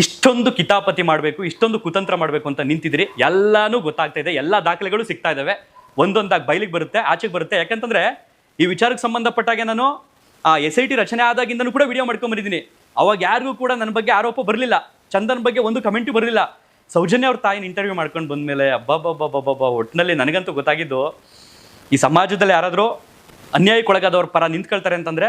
ಇಷ್ಟೊಂದು ಕಿತಾಪತಿ ಮಾಡಬೇಕು, ಇಷ್ಟೊಂದು ಕುತಂತ್ರ ಮಾಡಬೇಕು ಅಂತ ನಿಂತಿದ್ರಿ ಎಲ್ಲಾನು ಗೊತ್ತಾಗ್ತಾ ಇದೆ, ಎಲ್ಲ ದಾಖಲೆಗಳು ಸಿಗ್ತಾ ಇದ್ದಾವೆ ಒಂದೊಂದಾಗಿ ಬಯಲಿಗೆ ಬರುತ್ತೆ, ಆಚೆಗೆ ಬರುತ್ತೆ. ಯಾಕಂತಂದ್ರೆ ಈ ವಿಚಾರಕ್ಕೆ ಸಂಬಂಧಪಟ್ಟಾಗೆ ನಾನು, ಆ ಎಸ್ ಐ ಟಿ ರಚನೆ ಆದಾಗಿಂದನೂ ಕೂಡ ವಿಡಿಯೋ ಮಾಡ್ಕೊಂಬರಿದ್ದೀನಿ ಅವಾಗ ಯಾರಿಗೂ ಕೂಡ ನನ್ನ ಬಗ್ಗೆ ಆರೋಪ ಬರಲಿಲ್ಲ. ಚಂದನ್ ಬಗ್ಗೆ ಒಂದು ಕಮೆಂಟು ಬರಲಿಲ್ಲ. ಸೌಜನ್ಯ ಅವ್ರ ತಾಯಿನ ಇಂಟರ್ವ್ಯೂ ಮಾಡ್ಕೊಂಡು ಬಂದಮೇಲೆ ಅಬ್ಬಬ್ಬಬ್ಬಬ್ಬಬ್ಬ ಒಟ್ಟಿನಲ್ಲಿ ನನಗಂತೂ ಗೊತ್ತಾಗಿದ್ದು, ಈ ಸಮಾಜದಲ್ಲಿ ಯಾರಾದರೂ ಅನ್ಯಾಯಕ್ಕೊಳಗಾದವ್ರ ಪರ ನಿಂತ್ಕೊಳ್ತಾರೆ ಅಂತಂದ್ರೆ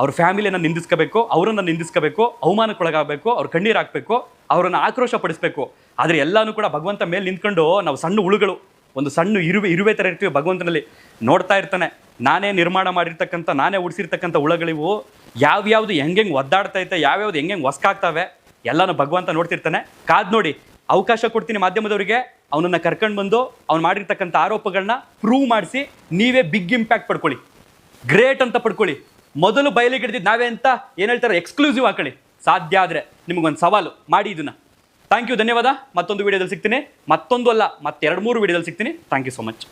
ಅವ್ರ ಫ್ಯಾಮಿಲಿಯನ್ನು ನಿಂದಿಸ್ಕೋಬೇಕು, ಅವರನ್ನು ನಿಂದಿಸ್ಕೋಬೇಕು, ಅವಮಾನಕ್ಕೊಳಗಾಗಬೇಕು, ಅವ್ರ ಕಣ್ಣೀರು ಹಾಕಬೇಕು, ಅವರನ್ನು ಆಕ್ರೋಶ ಪಡಿಸಬೇಕು ಆದರೆ ಎಲ್ಲಾನು ಕೂಡ ಭಗವಂತ ಮೇಲೆ ನಿಂತ್ಕೊಂಡು ನಾವು ಸಣ್ಣ ಹುಳುಗಳು, ಒಂದು ಸಣ್ಣ ಇರುವೆ ಇರುವೆ ಥರ ಇರ್ತೀವಿ ಭಗವಂತನಲ್ಲಿ, ನೋಡ್ತಾ ಇರ್ತಾನೆ. ನಾನೇ ನಿರ್ಮಾಣ ಮಾಡಿರ್ತಕ್ಕಂಥ, ನಾನೇ ಉಡಿಸಿರ್ತಕ್ಕಂಥ ಹುಳಗಳಿವು, ಯಾವ್ಯಾವ್ದು ಹೆಂಗೆಂಗೆ ಒದ್ದಾಡ್ತಾ ಇತ್ತೆ, ಯಾವ್ಯಾವ್ದು ಹೆಂಗೆಂಗೆ ಹೊಸ್ಕಾಗ್ತವೆ ಎಲ್ಲಾನು ಭಗವಂತ ನೋಡ್ತಿರ್ತಾನೆ. ಕಾದ್ ನೋಡಿ, ಅವಕಾಶ ಕೊಡ್ತೀನಿ ಮಾಧ್ಯಮದವರಿಗೆ, ಅವನನ್ನು ಕರ್ಕೊಂಡು ಬಂದು ಅವ್ನು ಮಾಡಿರ್ತಕ್ಕಂಥ ಆರೋಪಗಳನ್ನ ಪ್ರೂವ್ ಮಾಡಿಸಿ, ನೀವೇ ಬಿಗ್ ಇಂಪ್ಯಾಕ್ಟ್ ಪಡ್ಕೊಳ್ಳಿ. ಗ್ರೇಟ್ ಅಂತ ಪಡ್ಕೊಳ್ಳಿ. ಮೊದಲು ಬಯಲಿಗೆ ಹಿಡಿದಿದ್ದು ನಾವೇ ಅಂತ ಏನು ಹೇಳ್ತಾರೆ? ಎಕ್ಸ್ಕ್ಲೂಸಿವ್ ಹಾಕೊಳ್ಳಿ ಸಾಧ್ಯ ಆದರೆ ನಿಮಗೊಂದು ಸವಾಲು. ಮಾಡಿ ಇದನ್ನ. ಥ್ಯಾಂಕ್ ಯು ಧನ್ಯವಾದ. ಮತ್ತೊಂದು ವಿಡಿಯೋದಲ್ಲಿ ಸಿಗ್ತೀನಿ. ಮತ್ತೊಂದು ಅಲ್ಲ ಮತ್ತೆ ಎರಡು ಮೂರು ವಿಡಿಯೋದಲ್ಲಿ ಸಿಗ್ತೀನಿ. Thank you so much